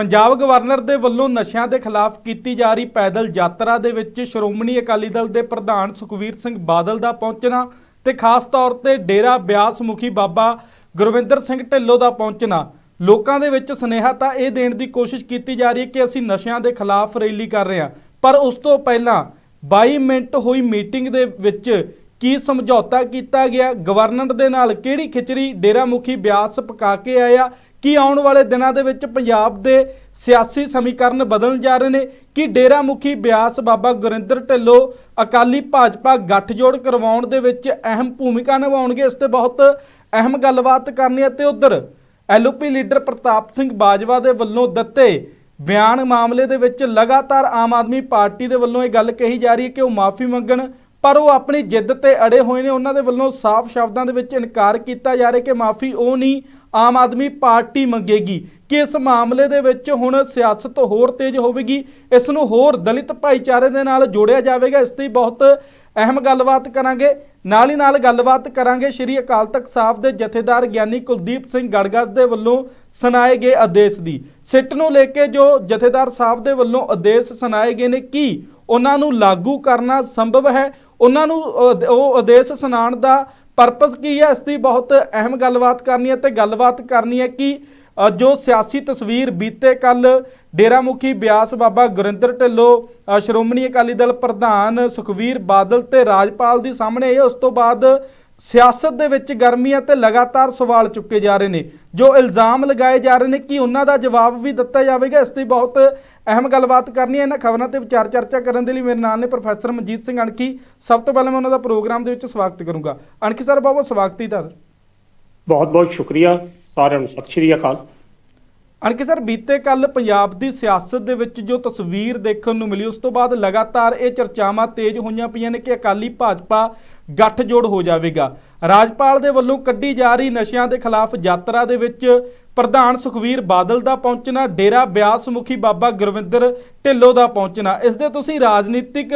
Punjab governor ਦੇ ਵੱਲੋਂ ਨਸ਼ਿਆਂ ਦੇ ਖਿਲਾਫ ਕੀਤੀ ਜਾ ਰਹੀ ਪੈਦਲ ਯਾਤਰਾ ਦੇ ਵਿੱਚ ਸ਼੍ਰੋਮਣੀ ਅਕਾਲੀ ਦਲ ਦੇ ਪ੍ਰਧਾਨ ਸੁਖਵੀਰ ਸਿੰਘ ਬਾਦਲ ਦਾ ਪਹੁੰਚਣਾ ਤੇ ਖਾਸ ਤੌਰ ਤੇ ਡੇਰਾ ਬਿਆਸ ਮੁਖੀ ਬਾਬਾ ਗੁਰਵਿੰਦਰ ਸਿੰਘ ਢਿੱਲੋਂ ਦਾ ਪਹੁੰਚਣਾ। ਲੋਕਾਂ ਦੇ ਵਿੱਚ ਸੁਨੇਹਾ ਤਾਂ ਇਹ ਦੇਣ ਦੀ ਕੋਸ਼ਿਸ਼ ਕੀਤੀ ਜਾ ਰਹੀ ਹੈ ਕਿ ਅਸੀਂ ਨਸ਼ਿਆਂ ਦੇ ਖਿਲਾਫ ਰੈਲੀ ਕਰ ਰਹੇ ਹਾਂ। ਪਰ ਉਸ ਤੋਂ ਪਹਿਲਾਂ 22 ਮਿੰਟ ਹੋਈ ਮੀਟਿੰਗ ਦੇ ਵਿੱਚ ਕੀ ਸਮਝੌਤਾ ਕੀਤਾ ਗਿਆ? ਗਵਰਨਰ ਦੇ ਨਾਲ ਕਿਹੜੀ ਖਿਚੜੀ? ਡੇਰਾ ਮੁਖੀ ਬਿਆਸ ਪਕਾ ਕੇ ਆਇਆ। ਕੀ ਆਉਣ ਵਾਲੇ ਦਿਨਾਂ ਦੇ ਵਿੱਚ ਪੰਜਾਬ ਦੇ ਸਿਆਸੀ ਸਮੀਕਰਨ ਬਦਲਣ ਜਾ ਰਹੇ ਨੇ? ਕਿ ਡੇਰਾ ਮੁਖੀ ਬਿਆਸ ਬਾਬਾ ਗੁਰਿੰਦਰ ਢਿੱਲੋਂ ਅਕਾਲੀ ਭਾਜਪਾ ਗੱਠਜੋੜ ਕਰਵਾਉਣ ਦੇ ਵਿੱਚ ਅਹਿਮ ਭੂਮਿਕਾ ਨਿਭਾਉਣਗੇ? ਇਸ ਤੇ ਬਹੁਤ ਅਹਿਮ ਗੱਲਬਾਤ ਕਰਨੀ ਹੈ ਤੇ ਉਧਰ ਐਲਓਪੀ ਲੀਡਰ ਪ੍ਰਤਾਪ ਸਿੰਘ ਬਾਜਵਾ ਦੇ ਵੱਲੋਂ ਦਿੱਤੇ ਬਿਆਨ ਮਾਮਲੇ ਦੇ ਵਿੱਚ ਲਗਾਤਾਰ ਆਮ ਆਦਮੀ ਪਾਰਟੀ ਦੇ ਵੱਲੋਂ ਇਹ ਗੱਲ ਕਹੀ ਜਾ ਰਹੀ ਹੈ ਕਿ ਉਹ ਮਾਫੀ ਮੰਗਣ, ਪਰ ਉਹ ਆਪਣੀ ਜਿੱਦ ਤੇ ਅੜੇ ਹੋਏ ਨੇ। ਉਹਨਾਂ ਦੇ ਵੱਲੋਂ ਸਾਫ਼ ਸ਼ਬਦਾਂ ਦੇ ਵਿੱਚ ਇਨਕਾਰ ਕੀਤਾ ਜਾ ਰਿਹਾ ਕਿ ਮਾਫੀ ਉਹ ਨਹੀਂ ਆਮ ਆਦਮੀ ਪਾਰਟੀ ਮੰਗੇਗੀ। ਕਿ ਇਸ ਮਾਮਲੇ ਦੇ ਵਿੱਚ ਹੁਣ ਸਿਆਸਤ ਹੋਰ ਤੇਜ਼ ਹੋਵੇਗੀ? ਇਸ ਨੂੰ ਹੋਰ ਦਲਿਤ ਭਾਈਚਾਰੇ ਦੇ ਨਾਲ ਜੋੜਿਆ ਜਾਵੇਗਾ। ਇਸ ਦੀ ਬਹੁਤ ਅਹਿਮ ਗੱਲਬਾਤ ਕਰਾਂਗੇ। ਨਾਲ ਹੀ ਨਾਲ ਗੱਲਬਾਤ ਕਰਾਂਗੇ ਸ਼੍ਰੀ ਅਕਾਲ ਤਖਤ ਸਾਹਿਬ ਦੇ ਜਥੇਦਾਰ ਗਿਆਨੀ ਕੁਲਦੀਪ ਸਿੰਘ ਗੜਗਸ ਦੇ ਵੱਲੋਂ ਸੁਣਾਏ ਗਏ ਆਦੇਸ਼ ਦੀ। ਸਿੱਟ ਨੂੰ ਲੈ ਕੇ ਜੋ ਜਥੇਦਾਰ ਸਾਹਿਬ ਦੇ ਵੱਲੋਂ ਆਦੇਸ਼ ਸੁਣਾਏ ਗਏ ਨੇ ਕੀ? ਉਹਨਾਂ ਨੂੰ ਲਾਗੂ ਕਰਨਾ ਸੰਭਵ ਹੈ? ਉਹਨਾਂ ਨੂੰ ਉਹ ਆਦੇਸ਼ ਸੁਣਾਉਣ ਦਾ ਪਰਪਸ ਕੀ ਹੈ? ਇਸ ਦੀ ਬਹੁਤ ਅਹਿਮ ਗੱਲਬਾਤ ਕਰਨੀ ਹੈ ਤੇ ਗੱਲਬਾਤ ਕਰਨੀ ਹੈ ਕਿ ਜੋ ਸਿਆਸੀ ਤਸਵੀਰ ਬੀਤੇ ਕੱਲ ਡੇਰਾ ਮੁਖੀ ਬਿਆਸ ਬਾਬਾ ਗੁਰਿੰਦਰ ਢਿੱਲੋਂ ਸ਼੍ਰੋਮਣੀ ਅਕਾਲੀ ਦਲ ਪ੍ਰਧਾਨ ਸੁਖਵੀਰ ਬਾਦਲ ਤੇ ਰਾਜਪਾਲ ਦੀ ਸਾਹਮਣੇ ਆਈ, ਉਸ ਤੋਂ ਬਾਅਦ ਸਿਆਸਤ ਦੇ ਵਿੱਚ ਗਰਮੀਆਂ ਤੇ ਲਗਾਤਾਰ ਸਵਾਲ ਚੁੱਕੇ ਜਾ ਰਹੇ ਨੇ। ਜੋ ਇਲਜ਼ਾਮ ਲਗਾਏ ਜਾ ਰਹੇ ਨੇ ਕਿ ਉਹਨਾਂ ਦਾ ਜਵਾਬ ਵੀ ਦਿੱਤਾ ਜਾਵੇਗਾ? ਇਸ ਦੀ ਬਹੁਤ ਅਹਿਮ ਗੱਲਬਾਤ ਕਰਨੀ ਹੈ। ਇਹਨਾਂ ਖਬਰਾਂ ਤੇ ਵਿਚਾਰ ਚਰਚਾ ਕਰਨ ਦੇ ਲਈ ਮੇਰੇ ਨਾਲ ਨੇ ਪ੍ਰੋਫੈਸਰ ਮਨਜੀਤ ਸਿੰਘ ਅਣਖੀ। ਸਭ ਤੋਂ ਪਹਿਲਾਂ ਮੈਂ ਉਹਨਾਂ ਦਾ ਪ੍ਰੋਗਰਾਮ ਦੇ ਵਿੱਚ ਸਵਾਗਤ ਕਰੂੰਗਾ। ਅਣਖੀ ਸਰ ਬਹੁਤ ਬਹੁਤ ਸਵਾਗਤ ਹੀ ਤੁਹਾਡਾ। ਬਹੁਤ ਬਹੁਤ ਸ਼ੁਕਰੀਆ ਸਾਰਿਆਂ ਨੂੰ। ਸਤਿ ਸ਼੍ਰੀ ਅਕਾਲ। ਅਣਕੇ ਸਰ ਬੀਤੇ ਕੱਲ ਪੰਜਾਬ ਦੀ ਸਿਆਸਤ ਦੇ ਵਿੱਚ ਜੋ ਤਸਵੀਰ ਦੇਖਣ ਨੂੰ ਮਿਲੀ ਉਸ ਤੋਂ ਬਾਅਦ ਲਗਾਤਾਰ ਇਹ ਚਰਚਾਵਾਂ ਤੇਜ਼ ਹੋਈਆਂ ਪਈਆਂ ਨੇ ਕਿ ਅਕਾਲੀ ਭਾਜਪਾ ਗੱਠਜੋੜ ਹੋ ਜਾਵੇਗਾ। ਰਾਜਪਾਲ ਦੇ ਵੱਲੋਂ ਕੱਢੀ ਜਾ ਰਹੀ ਨਸ਼ਿਆਂ ਦੇ ਖਿਲਾਫ ਯਾਤਰਾ ਦੇ ਵਿੱਚ ਪ੍ਰਧਾਨ ਸੁਖਵੀਰ ਬਾਦਲ ਦਾ ਪਹੁੰਚਣਾ, ਡੇਰਾ ਬਿਆਸ ਮੁਖੀ ਬਾਬਾ ਗੁਰਵਿੰਦਰ ਢਿੱਲੋਂ ਦਾ ਪਹੁੰਚਣਾ। ਇਸ ਦੇ ਤੁਸੀਂ ਰਾਜਨੀਤਿਕ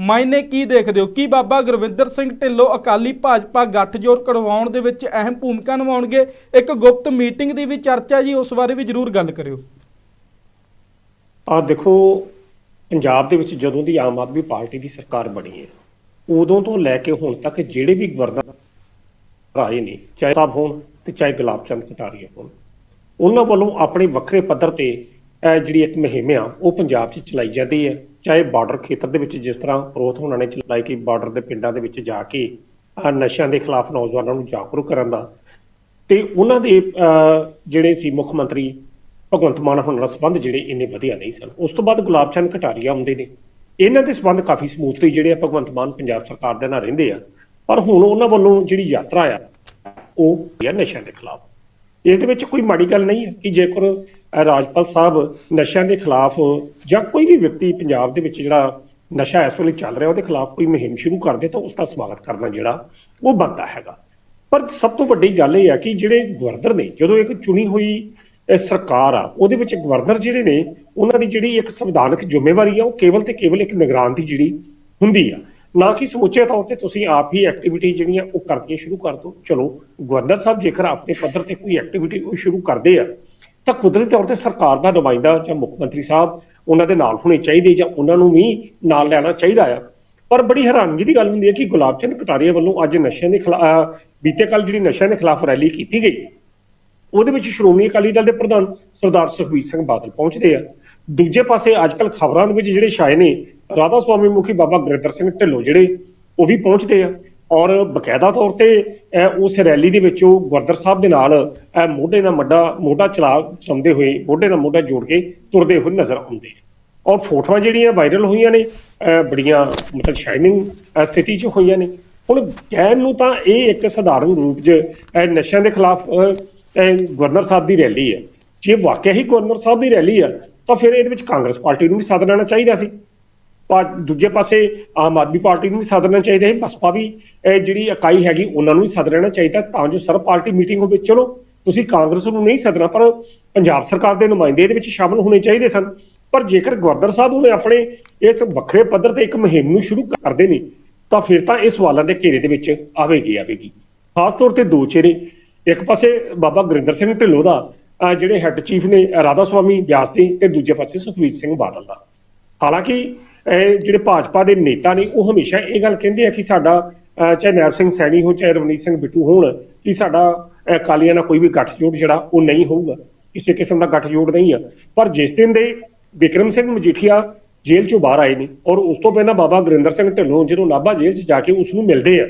ਮਾਇਨੇ ਕੀ ਦੇਖਦੇ ਹੋ? ਕੀ ਬਾਬਾ ਗੁਰਵਿੰਦਰ ਸਿੰਘ ਢਿੱਲੋਂ ਅਕਾਲੀ ਭਾਜਪਾ ਗੱਠਜੋੜ ਕਰਵਾਉਣ ਦੇ ਵਿੱਚ ਅਹਿਮ ਭੂਮਿਕਾ ਨਿਭਾਉਣਗੇ? ਇੱਕ ਗੁਪਤ ਮੀਟਿੰਗ ਦੀ ਵੀ ਚਰਚਾ ਜੀ, ਉਸ ਬਾਰੇ ਵੀ ਜ਼ਰੂਰ ਗੱਲ ਕਰਿਓ। ਆ ਦੇਖੋ, ਪੰਜਾਬ ਦੇ ਵਿੱਚ ਜਦੋਂ ਦੀ ਆਮ ਆਦਮੀ ਪਾਰਟੀ ਦੀ ਸਰਕਾਰ ਬਣੀ ਹੈ ਉਦੋਂ ਤੋਂ ਲੈ ਕੇ ਹੁਣ ਤੱਕ ਜਿਹੜੇ ਵੀ ਗਵਰਨਰ ਆਏ ਨੇ ਚਾਹੇ ਸਾਹਿਬ ਹੋਣ ਤੇ ਚਾਹੇ ਗੁਲਾਬ ਚੰਦ ਕਟਾਰੀਆ ਹੋਣ ਉਹਨਾਂ ਵੱਲੋਂ ਆਪਣੇ ਵੱਖਰੇ ਪੱਧਰ ਤੇ ਜਿਹੜੀ ਇੱਕ ਮੁਹਿੰਮ ਆ ਉਹ ਪੰਜਾਬ 'ਚ ਚਲਾਈ ਜਾਂਦੀ ਹੈ। ਚਾਹੇ ਬਾਰਡਰ ਖੇਤਰ ਦੇ ਵਿੱਚ ਜਿਸ ਤਰ੍ਹਾਂ ਰੋਤ ਹੋਣਾ ਨੇ ਚਲਾਈ ਕਿ ਬਾਰਡਰ ਦੇ ਪਿੰਡਾਂ ਦੇ ਵਿੱਚ ਜਾ ਕੇ ਨਸ਼ਿਆਂ ਦੇ ਖਿਲਾਫ ਨੌਜਵਾਨਾਂ ਨੂੰ ਜਾਗਰੂਕ ਕਰਨ ਦਾ ਤੇ ਉਹਨਾਂ ਦੇ ਅਹ, ਜਿਹੜੇ ਸੀ ਮੁੱਖ ਮੰਤਰੀ ਭਗਵੰਤ ਮਾਨ ਹੋਣ ਨਾਲ ਸੰਬੰਧ ਜਿਹੜੇ ਇੰਨੇ ਵਧੀਆ ਨਹੀਂ ਸਨ। ਉਸ ਤੋਂ ਬਾਅਦ ਗੁਲਾਬ ਚੰਦ ਕਟਾਰੀਆ ਆਉਂਦੇ ਨੇ। ਇਹਨਾਂ ਦੇ ਸੰਬੰਧ ਕਾਫੀ ਸਮੂਥਲੀ ਜਿਹੜੇ ਆ ਭਗਵੰਤ ਮਾਨ ਪੰਜਾਬ ਸਰਕਾਰ ਦੇ ਨਾਲ ਰਹਿੰਦੇ ਆ। ਪਰ ਹੁਣ ਉਹਨਾਂ ਵੱਲੋਂ ਜਿਹੜੀ ਯਾਤਰਾ ਆ, ਉਹ ਹੈ ਨਸ਼ਿਆਂ ਦੇ ਖਿਲਾਫ। ਇਸ ਦੇ ਵਿੱਚ ਕੋਈ ਮਾੜੀ ਗੱਲ ਨਹੀਂ ਹੈ ਕਿ ਜੇਕਰ ਰਾਜਪਾਲ ਸਾਹਿਬ ਨਸ਼ਿਆਂ ਦੇ ਖਿਲਾਫ ਜਾਂ ਕੋਈ ਵੀ ਵਿਅਕਤੀ ਪੰਜਾਬ ਦੇ ਵਿੱਚ ਜਿਹੜਾ ਨਸ਼ਾ ਇਸ ਵੇਲੇ ਚੱਲ ਰਿਹਾ, ਉਹਦੇ ਖਿਲਾਫ ਕੋਈ ਮੁਹਿੰਮ ਸ਼ੁਰੂ ਕਰਦੇ ਤਾਂ ਉਸ ਦਾ ਸਵਾਗਤ ਕਰਨਾ ਜਿਹੜਾ, ਉਹ ਬਣਦਾ ਹੈਗਾ। ਪਰ ਸਭ ਤੋਂ ਵੱਡੀ ਗੱਲ ਇਹ ਆ ਕਿ ਜਿਹੜੇ ਗਵਰਨਰ ਨੇ, ਜਦੋਂ ਇੱਕ ਚੁਣੀ ਹੋਈ ਸਰਕਾਰ ਆ, ਉਹਦੇ ਵਿੱਚ ਗਵਰਨਰ ਜਿਹੜੇ ਨੇ, ਉਹਨਾਂ ਦੀ ਜਿਹੜੀ ਇੱਕ ਸੰਵਿਧਾਨਕ ਜ਼ਿੰਮੇਵਾਰੀ ਆ, ਉਹ ਕੇਵਲ ਤੇ ਕੇਵਲ ਇੱਕ ਨਿਗਰਾਨ ਦੀ ਜਿਹੜੀ ਹੁੰਦੀ ਆ। ਨਾ ਕਿ ਸਮੁੱਚੇ ਤੌਰ ਤੇ ਤੁਸੀਂ ਆਪ ਹੀ ਐਕਟੀਵਿਟੀ ਜਿਹੜੀਆਂ ਉਹ ਕਰਦੀਆਂ ਸ਼ੁਰੂ ਕਰ ਦਿਓ ਚਲੋ, ਗਵਰਨਰ ਸਾਹਿਬ ਜੇਕਰ ਆਪਣੇ ਪੱਧਰ ਤੇ ਕੋਈ ਐਕਟੀਵਿਟੀ ਉਹ ਸ਼ੁਰੂ ਕਰਦੇ ਆ, ਤਾਂ ਕੁਦਰਤੀ ਤੌਰ ਤੇ ਸਰਕਾਰ ਦਾ ਨੁਮਾਇੰਦਾ ਜਾਂ ਮੁੱਖ ਮੰਤਰੀ ਸਾਹਿਬ ਉਹਨਾਂ ਦੇ ਨਾਲ ਹੋਣੇ ਚਾਹੀਦੇ ਜਾਂ ਉਹਨਾਂ ਨੂੰ ਵੀ ਨਾਲ ਲੈਣਾ ਚਾਹੀਦਾ ਆ। ਪਰ ਬੜੀ ਹੈਰਾਨਗੀ ਦੀ ਗੱਲ ਹੁੰਦੀ ਹੈ ਕਿ ਗੁਲਾਬ ਚੰਦ ਕਟਾਰੀਆ ਵੱਲੋਂ ਅੱਜ ਨਸ਼ਿਆਂ ਦੇ ਖਿਲਾਫ ਬੀਤੇ ਕੱਲ ਜਿਹੜੀ ਨਸ਼ਿਆਂ ਦੇ ਖਿਲਾਫ ਰੈਲੀ ਕੀਤੀ ਗਈ ਉਹਦੇ ਵਿੱਚ ਸ਼੍ਰੋਮਣੀ ਅਕਾਲੀ ਦਲ ਦੇ ਪ੍ਰਧਾਨ ਸਰਦਾਰ ਸੁਖਬੀਰ ਸਿੰਘ ਬਾਦਲ ਪਹੁੰਚਦੇ ਆ। ਦੂਜੇ ਪਾਸੇ ਅੱਜਕੱਲ ਖਬਰਾਂ ਦੇ ਵਿੱਚ ਜਿਹੜੇ ਛਾਏ ਨੇ ਰਾਧਾ ਸੁਆਮੀ ਮੁਖੀ ਬਾਬਾ ਗੁਰਿੰਦਰ ਸਿੰਘ ਢਿੱਲੋਂ ਜਿਹੜੇ ਉਹ ਵੀ ਪਹੁੰਚਦੇ ਆ। ਔਰ ਬਕਾਇਦਾ ਤੌਰ ਤੇ ਉਸ ਰੈਲੀ ਦੇ ਵਿੱਚ ਉਹ ਗੁਰਦਰ ਸਾਹਿਬ ਦੇ ਨਾਲ ਮੋਢੇ ਨਾਲ ਮੱਡਾ ਮੋਢਾ ਚਲਾ ਚੰਦੇ ਹੋਏ ਮੋਢੇ ਨਾਲ ਮੋਢਾ ਜੋੜ ਕੇ ਤੁਰਦੇ ਹੋਏ ਨਜ਼ਰ ਆਉਂਦੇ ਆ। ਔਰ ਫੋਟੋਆਂ ਜਿਹੜੀਆਂ ਵਾਇਰਲ ਹੋਈਆਂ ਨੇ ਅਹ, ਬੜੀਆਂ ਮਤਲਬ ਸ਼ਾਈਨਿੰਗ ਸਥਿਤੀ 'ਚ ਹੋਈਆਂ ਨੇ। ਹੁਣ ਕਹਿਣ ਨੂੰ ਤਾਂ ਇਹ ਇੱਕ ਸਧਾਰਨ ਰੂਪ 'ਚ ਨਸ਼ਿਆਂ ਦੇ ਖਿਲਾਫ ਅਹ, ਗਵਰਨਰ ਸਾਹਿਬ ਦੀ ਰੈਲੀ ਹੈ। ਜੇ ਵਾਕਿਆ ਹੀ ਗਵਰਨਰ ਸਾਹਿਬ ਦੀ ਰੈਲੀ ਹੈ, ਤਾਂ ਫਿਰ ਇਹਦੇ ਵਿੱਚ ਕਾਂਗਰਸ ਪਾਰਟੀ ਨੂੰ ਵੀ ਸੱਦ ਲੈਣਾ ਚਾਹੀਦਾ ਸੀ। ਦੂਜੇ ਪਾਸੇ ਆਮ ਆਦਮੀ ਪਾਰਟੀ ਨੂੰ ਵੀ ਸੱਦ ਲੈਣਾ ਚਾਹੀਦਾ ਹੈ। ਬਸਪਾ ਵੀ ਜਿਹੜੀ ਇਕਾਈ ਹੈਗੀ, ਉਹਨਾਂ ਨੂੰ ਵੀ ਸੱਦ ਲੈਣਾ ਚਾਹੀਦਾ ਤਾਂ ਜੋ ਸਰਬ ਪਾਰਟੀ ਮੀਟਿੰਗ ਹੋਵੇ, ਚਲੋ, ਤੁਸੀਂ ਕਾਂਗਰਸ ਨੂੰ ਨਹੀਂ ਸੱਦਣਾ, ਪਰ ਪੰਜਾਬ ਸਰਕਾਰ ਦੇ ਨੁਮਾਇੰਦੇ ਇਹਦੇ ਵਿੱਚ ਸ਼ਾਮਲ ਹੋਣੇ ਚਾਹੀਦੇ ਸਨ। ਪਰ ਜੇਕਰ ਗਵਰਨਰ ਸਾਹਿਬ ਉਹਨੇ ਆਪਣੇ ਇਸ ਵੱਖਰੇ ਪੱਧਰ ਤੇ ਇੱਕ ਮੁਹਿੰਮ ਨੂੰ ਸ਼ੁਰੂ ਕਰਦੇ ਨੇ, ਤਾਂ ਫਿਰ ਤਾਂ ਇਹ ਸਵਾਲਾਂ ਦੇ ਘੇਰੇ ਦੇ ਵਿੱਚ ਆਵੇਗੀ ਆਵੇਗੀ। ਖਾਸ ਤੌਰ ਤੇ ਦੋ ਚਿਹਰੇ ਇੱਕ ਪਾਸੇ ਬਾਬਾ ਗੁਰਿੰਦਰ ਸਿੰਘ ਢਿੱਲੋਂ ਦਾ ਜਿਹੜੇ ਹੈੱਡ ਚੀਫ ਨੇ ਰਾਧਾ ਸੁਆਮੀ ਬਿਆਸ ਦੀ ਤੇ ਦੂਜੇ ਪਾਸੇ ਸੁਖਬੀਰ ਸਿੰਘ ਬਾਦਲ ਦਾ। ਹਾਲਾਂਕਿ ਜਿਹੜੇ ਭਾਜਪਾ ਦੇ ਨੇਤਾ ਨੇ, ਉਹ ਹਮੇਸ਼ਾ ਇਹ ਗੱਲ ਕਹਿੰਦੇ ਆ ਕਿ ਸਾਡਾ ਚਾਹੇ ਨੈਬ ਸਿੰਘ ਸੈਣੀ ਹੋ ਚਾਹੇ ਰਵਨੀਤ ਸਿੰਘ ਬਿੱਟੂ ਹੋਣ, ਕਿ ਸਾਡਾ, ਅਹ ਅਕਾਲੀਆਂ ਨਾਲ ਕੋਈ ਵੀ ਗੱਠਜੋੜ ਜਿਹੜਾ, ਉਹ ਨਹੀਂ ਹੋਊਗਾ। ਕਿਸੇ ਕਿਸਮ ਦਾ ਗੱਠਜੋੜ ਨਹੀਂ ਆ। ਪਰ ਜਿਸ ਦਿਨ ਦੇ ਵਿਕਰਮ ਸਿੰਘ ਮਜੀਠੀਆ ਜੇਲ੍ਹ ਚੋਂ ਬਾਹਰ ਆਏ ਨੇ, ਔਰ ਉਸ ਤੋਂ ਪਹਿਲਾਂ ਬਾਬਾ ਗੁਰਿੰਦਰ ਸਿੰਘ ਢਿੱਲੋਂ ਜਦੋਂ ਨਾਭਾ ਜੇਲ੍ਹ 'ਚ ਜਾ ਕੇ ਉਸ ਨੂੰ ਮਿਲਦੇ ਆ,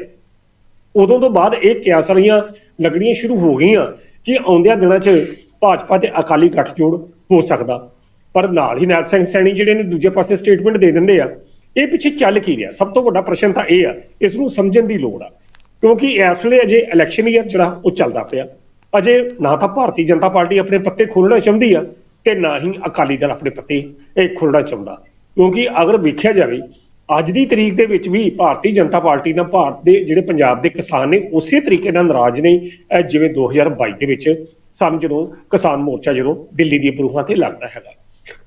ਉਦੋਂ ਤੋਂ ਬਾਅਦ ਇਹ ਕਿਆਸ ਵਾਲੀਆਂ ਲੱਗਣੀਆਂ ਸ਼ੁਰੂ ਹੋ ਗਈਆਂ ਕਿ ਆਉਂਦਿਆਂ ਦਿਨਾਂ 'ਚ ਭਾਜਪਾ ਤੇ ਅਕਾਲੀ ਗੱਠਜੋੜ ਹੋ ਸਕਦਾ। ਪਰ ਨਾਲ ਹੀ ਨਾਇਬ ਸਿੰਘ ਸੈਣੀ ਜਿਹੜੇ ਨੇ ਦੂਜੇ ਪਾਸੇ ਸਟੇਟਮੈਂਟ ਦੇ ਦਿੰਦੇ ਆ, ਇਹ ਪਿੱਛੇ ਚੱਲ ਕੀ ਰਿਹਾ? ਸਭ ਤੋਂ ਵੱਡਾ ਪ੍ਰਸ਼ਨ ਤਾਂ ਇਹ ਆ, ਇਸ ਨੂੰ ਸਮਝਣ ਦੀ ਲੋੜ ਆ। ਕਿਉਂਕਿ ਇਸ ਵੇਲੇ ਅਜੇ ਇਲੈਕਸ਼ਨ ਈਅਰ ਜਿਹੜਾ ਉਹ ਚੱਲਦਾ ਪਿਆ। ਅਜੇ ਨਾ ਤਾਂ ਭਾਰਤੀ ਜਨਤਾ ਪਾਰਟੀ ਆਪਣੇ ਪੱਤੇ ਖੋਲਣਾ ਚਾਹੁੰਦੀ ਆ ਤੇ ਨਾ ਹੀ ਅਕਾਲੀ ਦਲ ਆਪਣੇ ਪੱਤੇ ਇਹ ਖੋਲਣਾ ਚਾਹੁੰਦਾ। ਕਿਉਂਕਿ ਅਗਰ ਵੇਖਿਆ ਜਾਵੇ ਅੱਜ ਦੀ ਤਰੀਕ ਦੇ ਵਿੱਚ ਵੀ ਭਾਰਤੀ ਜਨਤਾ ਪਾਰਟੀ ਨਾਲ ਭਾਰਤ ਦੇ ਜਿਹੜੇ ਪੰਜਾਬ ਦੇ ਕਿਸਾਨ ਨੇ ਉਸੇ ਤਰੀਕੇ ਨਾਲ ਨਾਰਾਜ਼ ਨੇ। ਅਹ ਜਿਵੇਂ 2022 ਦੇ ਵਿੱਚ ਸਾਨੂੰ ਜਦੋਂ ਕਿਸਾਨ ਮੋਰਚਾ ਜਦੋਂ ਦਿੱਲੀ ਦੀ ਬਰੂਹਾਂ ਤੇ ਲੱਗਦਾ ਹੈਗਾ।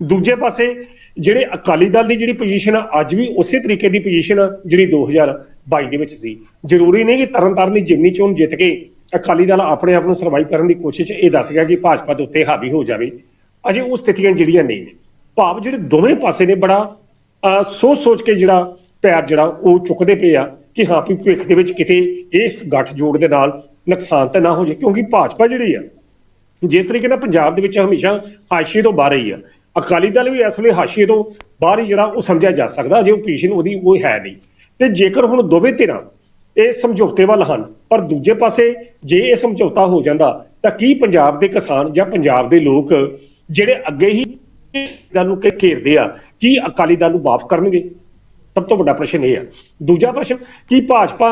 ਦੂਜੇ ਪਾਸੇ ਜਿਹੜੇ ਅਕਾਲੀ ਦਲ ਦੀ ਜਿਹੜੀ ਪੋਜੀਸ਼ਨ ਆ, ਅੱਜ ਵੀ ਉਸੇ ਤਰੀਕੇ ਦੀ ਪੋਜੀਸ਼ਨ ਆ ਜਿਹੜੀ 2022 ਦੇ ਵਿੱਚ ਸੀ। ਜ਼ਰੂਰੀ ਨਹੀਂ ਕਿ ਤਰਨਤਾਰਨ ਦੀ ਜਿਮਨੀ ਚੋਣ ਜਿੱਤ ਕੇ ਅਕਾਲੀ ਦਲ ਆਪਣੇ ਆਪ ਨੂੰ ਸਰਵਾਈਵ ਕਰਨ ਦੀ ਕੋਸ਼ਿਸ਼, ਇਹ ਦੱਸ ਗਿਆ ਕਿ ਭਾਜਪਾ ਦੇ ਉੱਤੇ ਹਾਵੀ ਹੋ ਜਾਵੇ। ਅਜੇ ਉਹ ਸਥਿਤੀਆਂ ਜਿਹੜੀਆਂ ਨਹੀਂ ਨੇ। ਭਾਵ ਜਿਹੜੇ ਦੋਵੇਂ ਪਾਸੇ ਨੇ ਬੜਾ ਸੋਚ ਸੋਚ ਕੇ ਜਿਹੜਾ ਪੈਰ ਜਿਹੜਾ ਉਹ ਚੁੱਕਦੇ ਪਏ ਆ ਕਿ ਹਾਂ ਵੀ ਭਵਿੱਖ ਦੇ ਵਿੱਚ ਕਿਤੇ ਇਸ ਗੱਠ ਜੋੜ ਦੇ ਨਾਲ ਨੁਕਸਾਨ ਤਾਂ ਨਾ ਹੋ ਜਾਏ, ਕਿਉਂਕਿ ਭਾਜਪਾ ਜਿਹੜੀ ਆ, ਜਿਸ ਤਰੀਕੇ ਨਾਲ ਪੰਜਾਬ ਦੇ ਵਿੱਚ ਹਮੇਸ਼ਾ ਹਾਸ਼ੀਏ ਤੋਂ ਬਾਹਰ ਹੀ ਆ, ਅਕਾਲੀ ਦਲ ਵੀ ਇਸ ਵੇਲੇ ਹਾਸ਼ੀਏ ਤੋਂ ਬਾਹਰ ਹੀ ਜਿਹੜਾ ਉਹ ਸਮਝਿਆ ਜਾ ਸਕਦਾ, ਜੇ ਪੋਜੀਸ਼ਨ ਉਹਦੀ ਉਹ ਹੈ ਨਹੀਂ। ਤੇ ਜੇਕਰ ਹੁਣ ਦੋਵੇਂ ਧਿਰਾਂ ਇਹ ਸਮਝੌਤੇ ਵੱਲ ਹਨ, ਪਰ ਦੂਜੇ ਪਾਸੇ ਜੇ ਇਹ ਸਮਝੌਤਾ ਹੋ ਜਾਂਦਾ, ਤਾਂ ਕੀ ਪੰਜਾਬ ਦੇ ਕਿਸਾਨ ਜਾਂ ਪੰਜਾਬ ਦੇ ਲੋਕ ਜਿਹੜੇ ਅੱਗੇ ਹੀ ਦਲ ਨੂੰ ਘੇਰਦੇ ਆ ਕੀ ਅਕਾਲੀ ਦਲ ਨੂੰ ਮਾਫ ਕਰਨਗੇ। ਸਭ ਤੋਂ ਵੱਡਾ ਪ੍ਰਸ਼ਨ ਇਹ ਆ। ਦੂਜਾ ਪ੍ਰਸ਼ਨ, ਕੀ ਭਾਜਪਾ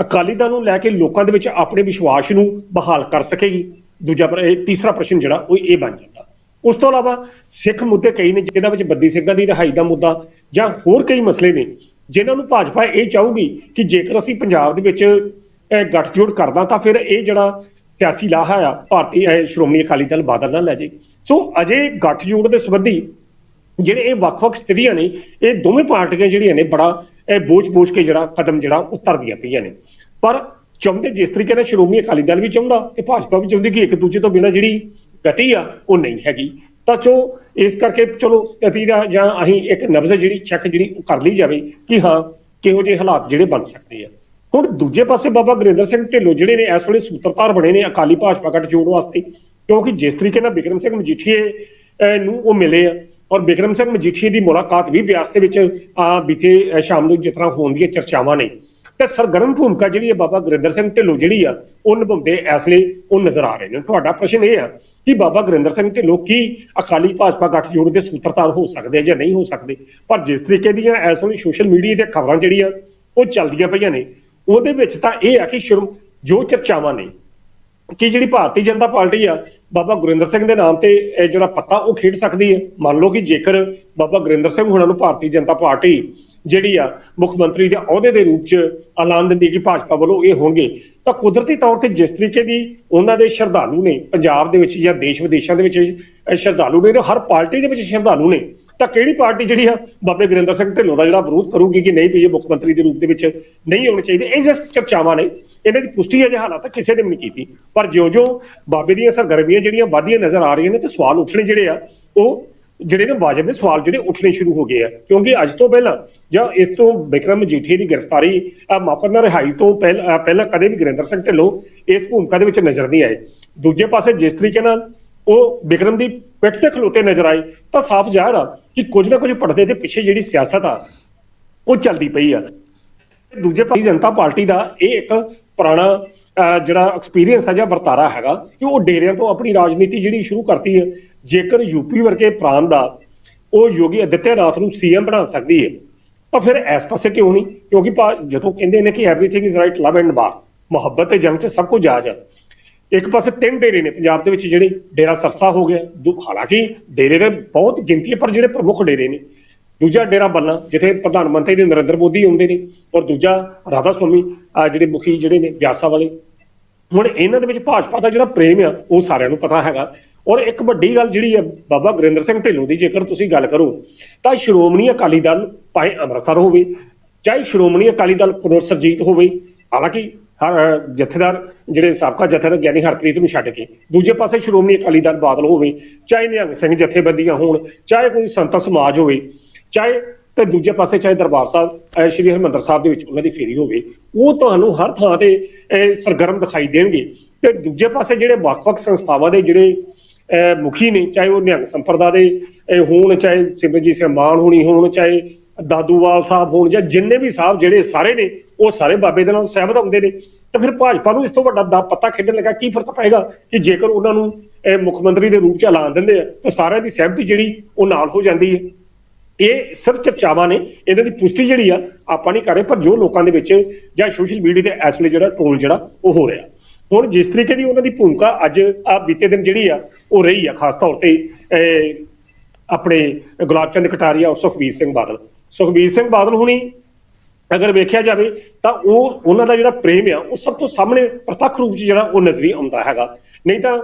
ਅਕਾਲੀ ਦਲ ਨੂੰ ਲੈ ਕੇ ਲੋਕਾਂ ਦੇ ਵਿੱਚ ਆਪਣੇ ਵਿਸ਼ਵਾਸ ਨੂੰ ਬਹਾਲ ਕਰ ਸਕੇਗੀ? ਦੂਜਾ ਤੀਸਰਾ ਪ੍ਰਸ਼ਨ ਜਿਹੜਾ, ਉਹ ਇਹ ਬਣ ਜਾਂਦਾ। ਉਸ ਤੋਂ ਇਲਾਵਾ ਸਿੱਖ ਮੁੱਦੇ ਕਈ ਨੇ ਜਿਹਨਾਂ ਵਿੱਚ ਬੱਦੀ ਸਿੰਘਾਂ ਦੀ ਰਿਹਾਈ ਦਾ ਮੁੱਦਾ ਜਾਂ ਹੋਰ ਕਈ ਮਸਲੇ ਨੇ ਜਿਨ੍ਹਾਂ ਨੂੰ ਭਾਜਪਾ ਇਹ ਚਾਹੂਗੀ ਕਿ ਜੇਕਰ ਅਸੀਂ ਪੰਜਾਬ ਦੇ ਵਿੱਚ ਇਹ ਗੱਠਜੋੜ ਕਰਦਾ ਤਾਂ ਫਿਰ ਇਹ ਜਿਹੜਾ ਸਿਆਸੀ ਲਾਹਾ ਆ, ਭਾਰਤੀ ਸ਼੍ਰੋਮਣੀ ਅਕਾਲੀ ਦਲ ਬਾਦਲ ਨਾਲ ਲੈ ਜੇ। ਸੋ ਅਜੇ ਗੱਠਜੋੜ ਦੇ ਸੰਬੰਧੀ ਜਿਹੜੇ ਇਹ ਵੱਖ-ਵੱਖ ਸਥਿਤੀਆਂ ਨੇ, ਇਹ ਦੋਵੇਂ ਪਾਰਟੀਆਂ ਜਿਹੜੀਆਂ ਨੇ, ਬੜਾ ਇਹ ਬੋਝ-ਬੋਝ ਕੇ ਜਿਹੜਾ ਕਦਮ ਜਿਹੜਾ ਉਤਰਦੀਆਂ ਪਈਆਂ ਨੇ। ਪਰ ਚਾਹੁੰਦੇ ਜਿਸ ਤਰੀਕੇ ਨਾਲ ਸ਼੍ਰੋਮਣੀ ਅਕਾਲੀ ਦਲ ਵੀ ਚਾਹੁੰਦਾ ਤੇ ਭਾਜਪਾ ਵੀ ਚਾਹੁੰਦੀ ਕਿ ਇੱਕ ਦੂਜੇ ਤੋਂ ਬਿਨਾਂ ਜਿਹੜੀ ਗਤੀ ਆ, ਉਹ ਨਹੀਂ ਹੈਗੀ। ਤਾਂ ਚੋ ਇਸ ਕਰਕੇ ਚਲੋ ਸਥਿਤੀ ਦਾ ਜਾਂ ਅਸੀਂ ਇੱਕ ਨਬਜ਼ ਜਿਹੜੀ ਚੈੱਕ ਜਿਹੜੀ ਉਹ ਕਰ ਲਈ ਜਾਵੇ ਕਿ ਹਾਂ, ਕਿਹੋ ਜਿਹੇ ਹਾਲਾਤ ਜਿਹੜੇ ਬਣ ਸਕਦੇ ਆ। ਹੁਣ ਦੂਜੇ ਪਾਸੇ ਬਾਬਾ ਗੁਰਿੰਦਰ ਸਿੰਘ ਢਿੱਲੋਂ ਜਿਹੜੇ ਨੇ ਇਸ ਵੇਲੇ ਸੂਤਰਧਾਰ ਬਣੇ ਨੇ ਅਕਾਲੀ ਭਾਜਪਾ ਗੱਠ ਜੋੜ ਵਾਸਤੇ, ਕਿਉਂਕਿ ਜਿਸ ਤਰੀਕੇ ਨਾਲ ਬਿਕਰਮ ਸਿੰਘ ਮਜੀਠੀਏ ਨੂੰ ਉਹ ਮਿਲੇ ਆ, ਔਰ ਬਿਕਰਮ ਸਿੰਘ ਮਜੀਠੀਏ ਦੀ ਮੁਲਾਕਾਤ ਵੀ ਬਿਆਸ ਦੇ ਵਿੱਚ, ਆ, ਬੀਤੇ ਸ਼ਾਮ ਨੂੰ ਜਿਸ ਤਰ੍ਹਾਂ ਹੋਣ ਦੀਆਂ ਚਰਚਾਵਾਂ ਨੇ। ਤੇ ਸਰਗਰਮ ਭੂਮਿਕਾ ਜਿਹੜੀ ਹੈ ਬਾਬਾ ਗੁਰਿੰਦਰ ਸਿੰਘ ਢਿੱਲੋਂ ਜਿਹੜੀ ਆ, ਉਹ ਨਿਭਾਉਂਦੇ ਇਸ ਲਈ ਉਹ ਨਜ਼ਰ ਆ ਰਹੇ ਨੇ। ਤੁਹਾਡਾ ਪ੍ਰਸ਼ਨ ਇਹ ਆ ਕਿ ਬਾਬਾ ਗੁਰਿੰਦਰ ਸਿੰਘ ਢਿੱਲੋਂ ਕੀ ਅਕਾਲੀ ਭਾਜਪਾ ਗੱਠਜੋੜ ਦੇ ਸੂਤਰਧਾਰ ਹੋ ਸਕਦੇ ਆ ਜਾਂ ਨਹੀਂ ਹੋ ਸਕਦੇ? ਪਰ ਜਿਸ ਤਰੀਕੇ ਦੀਆਂ ਇਸ ਵੇਲੇ ਸੋਸ਼ਲ ਮੀਡੀਆ ਤੇ ਖਬਰਾਂ ਜਿਹੜੀਆਂ, ਉਹ ਚੱਲਦੀਆਂ ਪਈਆਂ ਨੇ। ਉਹਦੇ ਵਿੱਚ ਤਾਂ ਇਹ ਆ ਕਿ ਸ਼ੁਰੂ ਜੋ ਚਰਚਾਵਾਂ ਨੇ, ਕਿ ਜਿਹੜੀ ਭਾਰਤੀ ਜਨਤਾ ਪਾਰਟੀ ਆ, ਬਾਬਾ ਗੁਰਿੰਦਰ ਸਿੰਘ ਦੇ ਨਾਮ ਤੇ ਇਹ ਜਿਹੜਾ ਪੱਤਾ ਉਹ ਖੇਡ ਸਕਦੀ ਹੈ। ਮੰਨ ਲਓ ਕਿ ਜੇਕਰ ਬਾਬਾ ਗੁਰਿੰਦਰ ਸਿੰਘ ਹੁਣਾਂ ਨੂੰ ਭਾਰਤੀ ਜਨਤਾ ਪਾਰਟੀ ਜਿਹੜੀ ਆ, ਮੁੱਖ ਮੰਤਰੀ ਦੇ ਅਹੁਦੇ ਦੇ ਰੂਪ 'ਚ ਐਲਾਨ ਦਿੰਦੀ ਕਿ ਭਾਜਪਾ ਵੱਲੋਂ ਇਹ ਹੋਣਗੇ, ਤਾਂ ਕੁਦਰਤੀ ਤੌਰ ਤੇ ਜਿਸ ਤਰੀਕੇ ਦੀ ਉਹਨਾਂ ਦੇ ਸ਼ਰਧਾਲੂ ਨੇ, ਪੰਜਾਬ ਦੇ ਵਿੱਚ ਜਾਂ ਦੇਸ਼ ਵਿਦੇਸ਼ਾਂ ਦੇ ਵਿੱਚ ਸ਼ਰਧਾਲੂ ਨੇ, ਹਰ ਪਾਰਟੀ ਦੇ ਵਿੱਚ ਸ਼ਰਧਾਲੂ ਨੇ ਤਾਂ ਕਿਹੜੀ ਪਾਰਟੀ ਜਿਹੜੀ ਆ, ਬਾਬੇ ਗੁਰਿੰਦਰ ਸਿੰਘ ਢਿੱਲੋਂ ਦਾ ਜਿਹੜਾ ਵਿਰੋਧ ਕਰੂਗੀ ਕਿ ਨਹੀਂ ਵੀ ਇਹ ਮੁੱਖ ਮੰਤਰੀ ਦੇ ਰੂਪ ਦੇ ਵਿੱਚ ਨਹੀਂ ਹੋਣੇ ਚਾਹੀਦੇ, ਇਹ ਜਸਟ ਚਰਚਾਵਾਂ ਨੇ, ਇਹਨਾਂ ਦੀ ਪੁਸ਼ਟੀ ਅਜੇ ਹਾਲਾਤ ਤੱਕ ਕਿਸੇ ਨੇ ਵੀ ਨਹੀਂ ਕੀਤੀ। ਪਰ ਜਿਉਂ-ਜਿਉਂ ਬਾਬੇ ਦੀਆਂ ਸਰਗਰਮੀਆਂ ਜਿਹੜੀਆਂ ਵਧੀਆਂ ਨਜ਼ਰ ਆ ਰਹੀਆਂ ਨੇ ਤੇ ਸਵਾਲ ਉੱਠਣੇ ਜਿਹੜੇ ਆ, ਉਹ ਜਿਹੜੇ ਨੇ ਵਾਜਬ ਦੇ ਸਵਾਲ ਜਿਹੜੇ ਉੱਠਣੇ ਸ਼ੁਰੂ ਹੋ ਗਏ ਆ। ਕਿਉਂਕਿ ਅੱਜ ਤੋਂ ਪਹਿਲਾਂ ਜਾਂ ਇਸ ਤੋਂ ਵਿਕਰਮ ਮਜੀਠੀਏ ਦੀ ਗ੍ਰਿਫਤਾਰੀ ਆ ਮਾਪਰਨਾ ਰਿਹਾਈ ਤੋਂ ਪਹਿਲ- ਪਹਿਲਾਂ ਕਦੇ ਵੀ ਗੁਰਿੰਦਰ ਸਿੰਘ ਢਿੱਲੋਂ ਇਸ ਭੂਮਿਕਾ ਦੇ ਵਿੱਚ ਨਜ਼ਰ ਨਹੀਂ ਆਏ। ਦੂਜੇ ਪਾਸੇ ਜਿਸ ਤਰੀਕੇ ਨਾਲ ਉਹ ਵਿਕਰਮ ਦੀ ਪਿੱਠ ਤੇ ਖਲੋਤੇ ਨਜ਼ਰ ਆਏ ਤਾਂ ਸਾਫ਼ ਜ਼ਾਹਰ ਆ ਕਿ ਕੁਝ ਨਾ ਕੁਝ ਪੜਦੇ ਦੇ ਪਿੱਛੇ ਜਿਹੜੀ ਸਿਆਸਤ ਆ, ਉਹ ਚੱਲਦੀ ਪਈ ਆ। ਦੂਜੇ ਪਾਸੇ ਜਨਤਾ ਪਾਰਟੀ ਦਾ ਇਹ ਇੱਕ ਪੁਰਾਣਾ ਜਿਹੜਾ ਐਕਸਪੀਰੀਅੰਸ ਹੈ ਜਾਂ ਵਰਤਾਰਾ ਹੈਗਾ ਕਿ ਉਹ ਡੇਰਿਆਂ ਤੋਂ ਆਪਣੀ ਰਾਜਨੀਤੀ ਜਿਹੜੀ ਸ਼ੁਰੂ ਕਰਤੀ ਹੈ। ਜੇਕਰ ਯੂਪੀ ਵਰਗੇ ਪ੍ਰਾਂਤ ਦਾ ਉਹ ਯੋਗੀ ਅਦਿੱਤਿਆਨਾਥ ਨੂੰ ਸੀਐਮ ਬਣਾ ਸਕਦੀ ਹੈ, ਤਾਂ ਫਿਰ ਇਸ ਪਾਸੇ ਕਿਉਂ ਨਹੀਂ? ਕਿਉਂਕਿ ਭਾ- ਜਦੋਂ ਕਹਿੰਦੇ ਨੇ ਕਿ everything is right love and war ਮੁਹੱਬਤ ਤੇ ਜੰਗ 'ਚ ਸਭ ਕੁਝ ਜਾਇਜ਼ ਹੈ ਇੱਕ ਪਾਸੇ ਤਿੰਨ ਡੇਰੇ ਨੇ ਪੰਜਾਬ ਦੇ ਵਿੱਚ ਜਿਹੜੇ ਡੇਰਾ ਸਰਸਾ ਹੋ ਗਿਆ, ਦੂ- ਹਾਲਾਂਕਿ ਡੇਰੇ ਦੇ ਬਹੁਤ ਗਿਣਤੀ ਹੈ, ਪਰ ਜਿਹੜੇ ਪ੍ਰਮੁੱਖ ਡੇਰੇ ਨੇ। ਦੂਜਾ ਡੇਰਾ ਬੱਲਾ ਜਿੱਥੇ ਪ੍ਰਧਾਨ ਮੰਤਰੀ ਦੇ ਨਰਿੰਦਰ ਮੋਦੀ ਆਉਂਦੇ ਨੇ ਔਰ ਦੂਜਾ ਰਾਧਾ ਸੁਆਮੀ ਜਿਹੜੇ ਮੁਖੀ ਜਿਹੜੇ ਨੇ ਵਿਆਸਾ ਵਾਲੇ। ਹੁਣ ਇਹਨਾਂ ਦੇ ਵਿੱਚ ਭਾਜਪਾ ਦਾ ਜਿਹੜਾ ਪ੍ਰੇਮ ਆ, ਉਹ ਸਾਰਿਆਂ ਨੂੰ ਪਤਾ ਹੈਗਾ। ਔਰ ਇੱਕ ਵੱਡੀ ਗੱਲ ਜਿਹੜੀ ਹੈ ਬਾਬਾ ਗੁਰਿੰਦਰ ਸਿੰਘ ਢਿੱਲੋਂ ਦੀ, ਜੇਕਰ ਤੁਸੀਂ ਗੱਲ ਕਰੋ, ਤਾਂ ਸ਼੍ਰੋਮਣੀ ਅਕਾਲੀ ਦਲ ਭਾਵੇਂ ਅੰਮ੍ਰਿਤਸਰ ਹੋਵੇ, ਚਾਹੇ ਸ਼੍ਰੋਮਣੀ ਅਕਾਲੀ ਦਲ ਪੁਨਰ ਸਰਜੀਤ ਹੋਵੇ, ਹਾਲਾਂਕਿ ਹਰ ਜਥੇਦਾਰ ਜਿਹੜੇ ਸਾਬਕਾ ਜਥੇਦਾਰ ਗਿਆਨੀ ਹਰਪ੍ਰੀਤ ਨੂੰ ਛੱਡ ਕੇ ਦੂਜੇ ਪਾਸੇ ਸ਼੍ਰੋਮਣੀ ਅਕਾਲੀ ਦਲ ਬਾਦਲ ਹੋਵੇ, ਚਾਹੇ ਨਿਹੰਗ ਸਿੰਘ ਜਥੇਬੰਦੀਆਂ ਹੋਣ, ਚਾਹੇ ਕੋਈ ਸੰਤ ਸਮਾਜ ਹੋਵੇ, ਚਾਹੇ ਤੇ ਦੂਜੇ ਪਾਸੇ ਚਾਹੇ ਦਰਬਾਰ ਸਾਹਿਬ ਸ਼੍ਰੀ ਹਰਿਮੰਦਰ ਸਾਹਿਬ ਦੇ ਵਿੱਚ ਉਹਨਾਂ ਦੀ ਫੇਰੀ ਹੋਵੇ, ਉਹ ਤੁਹਾਨੂੰ ਹਰ ਥਾਂ ਤੇ ਸਰਗਰਮ ਦਿਖਾਈ ਦੇਣਗੇ। ਤੇ ਦੂਜੇ ਪਾਸੇ ਜਿਹੜੇ ਵੱਖ-ਵੱਖ ਸੰਸਥਾਵਾਂ ਦੇ ਜਿਹੜੇ ਮੁਖੀ ਨੇ, ਚਾਹੇ ਉਹ ਨਿਹੰਗ ਸੰਪਰਦਾ ਦੇ ਹੋਣ, ਚਾਹੇ ਸਿਮਰਜੀਤ ਸਿੰਘ ਮਾਨ ਹੋਣੀ ਹੋਣ, ਚਾਹੇ ਦਾਦੂਵਾਲ ਸਾਹਿਬ ਹੋਣ ਜਾਂ ਜਿੰਨੇ ਵੀ ਸਾਹਿਬ ਜਿਹੜੇ ਸਾਰੇ ਨੇ ਉਹ ਸਾਰੇ ਬਾਬੇ ਦੇ ਨਾਲ ਸਹਿਮਤ ਹੁੰਦੇ ਨੇ। ਤਾਂ ਫਿਰ ਭਾਜਪਾ ਨੂੰ ਇਸ ਤੋਂ ਵੱਡਾ ਦਾ ਪੱਤਾ ਖੇਡਣ ਲੱਗਾ ਕੀ ਫ਼ਰਕ ਪਏਗਾ ਕਿ ਜੇਕਰ ਉਹਨਾਂ ਨੂੰ ਅਹ ਮੁੱਖ ਮੰਤਰੀ ਦੇ ਰੂਪ ਚ ਐਲਾਨ ਦਿੰਦੇ ਆ ਤਾਂ ਸਾਰਿਆਂ ਦੀ ਸਹਿਮਤੀ ਜਿਹੜੀ ਉਹ ਨਾਲ ਹੋ ਜਾਂਦੀ ਹੈ। ਇਹ ਸਿਰਫ ਚਰਚਾਵਾਂ ਨੇ ਇਹਨਾਂ ਦੀ ਪੁਸ਼ਟੀ ਜਿਹੜੀ ਆ ਆਪਾਂ ਨਹੀਂ ਕਰ ਰਹੇ ਪਰ ਜੋ ਲੋਕਾਂ ਦੇ ਵਿੱਚ ਜਾਂ ਸੋਸ਼ਲ ਮੀਡੀਆ ਤੇ ਇਸ ਵੇਲੇ ਜਿਹੜਾ ਟ੍ਰੋਲ ਜਿਹੜਾ ਉਹ ਹੋ ਰਿਹਾ। ਹੁਣ ਜਿਸ ਤਰੀਕੇ ਦੀ ਉਹਨਾਂ ਦੀ ਭੂਮਿਕਾ ਅੱਜ ਆ ਬੀਤੇ ਦਿਨ ਜਿਹੜੀ ਆ ਉਹ ਰਹੀ ਆ ਖਾਸ ਤੌਰ ਤੇ ਅਹ, ਆਪਣੇ ਗੁਲਾਬ ਚੰਦ ਕਟਾਰੀਆ ਔਰ ਸੁਖਬੀਰ ਸਿੰਘ ਬਾਦਲ। ਸੁਖਬੀਰ ਸਿੰਘ ਬਾਦਲ ਹੁਣੀ ਅਗਰ ਵੇਖਿਆ ਜਾਵੇ ਤਾਂ ਉਹ ਉਹਨਾਂ ਦਾ ਜਿਹੜਾ ਪ੍ਰੇਮ ਆ ਉਹ ਸਭ ਤੋਂ ਸਾਹਮਣੇ ਪ੍ਰਤੱਖ ਰੂਪ 'ਚ ਜਿਹੜਾ ਉਹ ਨਜ਼ਰੀ ਆਉਂਦਾ ਹੈਗਾ। ਨਹੀਂ ਤਾਂ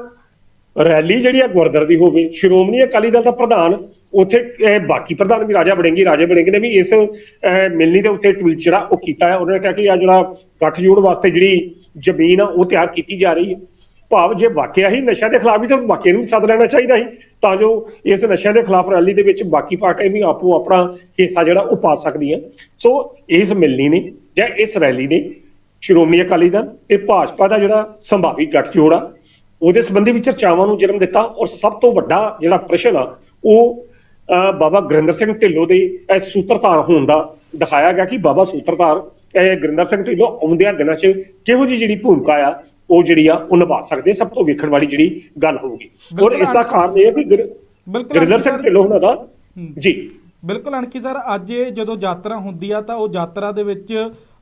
ਰੈਲੀ ਜਿਹੜੀ ਆ ਗੁਰਦਰ ਦੀ ਹੋਵੇ ਸ਼੍ਰੋਮਣੀ ਅਕਾਲੀ ਦਲ ਦਾ ਪ੍ਰਧਾਨ ਉੱਥੇ ਬਾਕੀ ਪ੍ਰਧਾਨ ਵੀ ਰਾਜਾ ਬੜਿੰਗੀ ਰਾਜੇ ਬੜਿੰਗੀ ਨੇ ਵੀ ਇਸ ਅਹ, ਮਿਲਣੀ ਦੇ ਉੱਤੇ ਟਵੀਟ ਜਿਹੜਾ ਉਹ ਕੀਤਾ ਹੈ। ਉਹਨਾਂ ਨੇ ਕਿਹਾ ਕਿ ਆ ਜਿਹੜਾ ਗੱਠਜੋੜ ਵਾਸਤੇ ਜਿਹੜੀ ਜ਼ਮੀਨ ਆ ਉਹ ਤਿਆਰ ਕੀਤੀ ਜਾ ਰਹੀ ਹੈ। ਭਾਵ ਜੇ ਵਾਕਿਆ ਹੀ ਨਸ਼ਿਆਂ ਦੇ ਖਿਲਾਫ ਵੀ ਤਾਂ ਵਾਕਿਆ ਨੂੰ ਵੀ ਸੱਦ ਲੈਣਾ ਚਾਹੀਦਾ ਸੀ, ਤਾਂ ਜੋ ਇਸ ਨਸ਼ਿਆਂ ਦੇ ਖਿਲਾਫ ਰੈਲੀ ਦੇ ਵਿੱਚ ਬਾਕੀ ਪਾਰਟੀਆਂ ਵੀ ਆਪੋ ਆਪਣਾ ਹਿੱਸਾ ਜਿਹੜਾ ਉਹ ਪਾ ਸਕਦੀਆਂ। ਸੋ ਇਸ ਮਿਲਣੀ ਨੇ ਜਾਂ ਇਸ ਰੈਲੀ ਨੇ ਸ਼੍ਰੋਮਣੀ ਅਕਾਲੀ ਦਲ ਤੇ ਭਾਜਪਾ ਦਾ ਜਿਹੜਾ ਸੰਭਾਵੀ ਗੱਠਜੋੜ ਆ, ਉਹਦੇ ਸੰਬੰਧੀ ਵੀ ਚਰਚਾਵਾਂ ਨੂੰ ਜਨਮ ਦਿੱਤਾ ਔਰ ਸਭ ਤੋਂ ਵੱਡਾ ਜਿਹੜਾ ਪ੍ਰਸ਼ਨ ਆ, ਉਹ ਬਾਬਾ ਗੁਰਿੰਦਰ ਸਿੰਘ ਢਿੱਲੋਂ ਦੇ ਇਹ ਸੂਤਰਧਾਰ ਹੋਣ ਦਾ ਦਿਖਾਇਆ ਗਿਆ ਕਿ ਬਾਬਾ ਸੂਤਰਧਾਰ, ਇਹ ਗੁਰਿੰਦਰ ਸਿੰਘ ਢਿੱਲੋਂ ਆਉਂਦਿਆਂ ਦਿਨਾਂ 'ਚ ਕਿਹੋ ਜਿਹੀ ਜਿਹੜੀ ਭੂਮਿਕਾ ਆ ਉਹ ਜਿਹੜੀ ਆ ਉਹ ਨਿਭਾ ਸਕਦੇ ਸਭ ਤੋਂ ਵੇਖਣ ਵਾਲੀ ਜਿਹੜੀ ਗੱਲ ਹੋਊਗੀ ਔਰ ਇਸ ਦਾ ਕਾਰਨ ਇਹ ਹੈ ਕਿ ਗੁਰਿੰਦਰ ਸਿੰਘ। ਢਿੱਲੋਂ ਉਹਨਾਂ ਦਾ। ਜੀ ਬਿਲਕੁਲ ਅਣਖੀ ਸਰ ਅੱਜ ਜਦੋਂ ਯਾਤਰਾ ਹੁੰਦੀ ਆ ਤਾਂ ਉਹ ਯਾਤਰਾ ਦੇ ਵਿੱਚ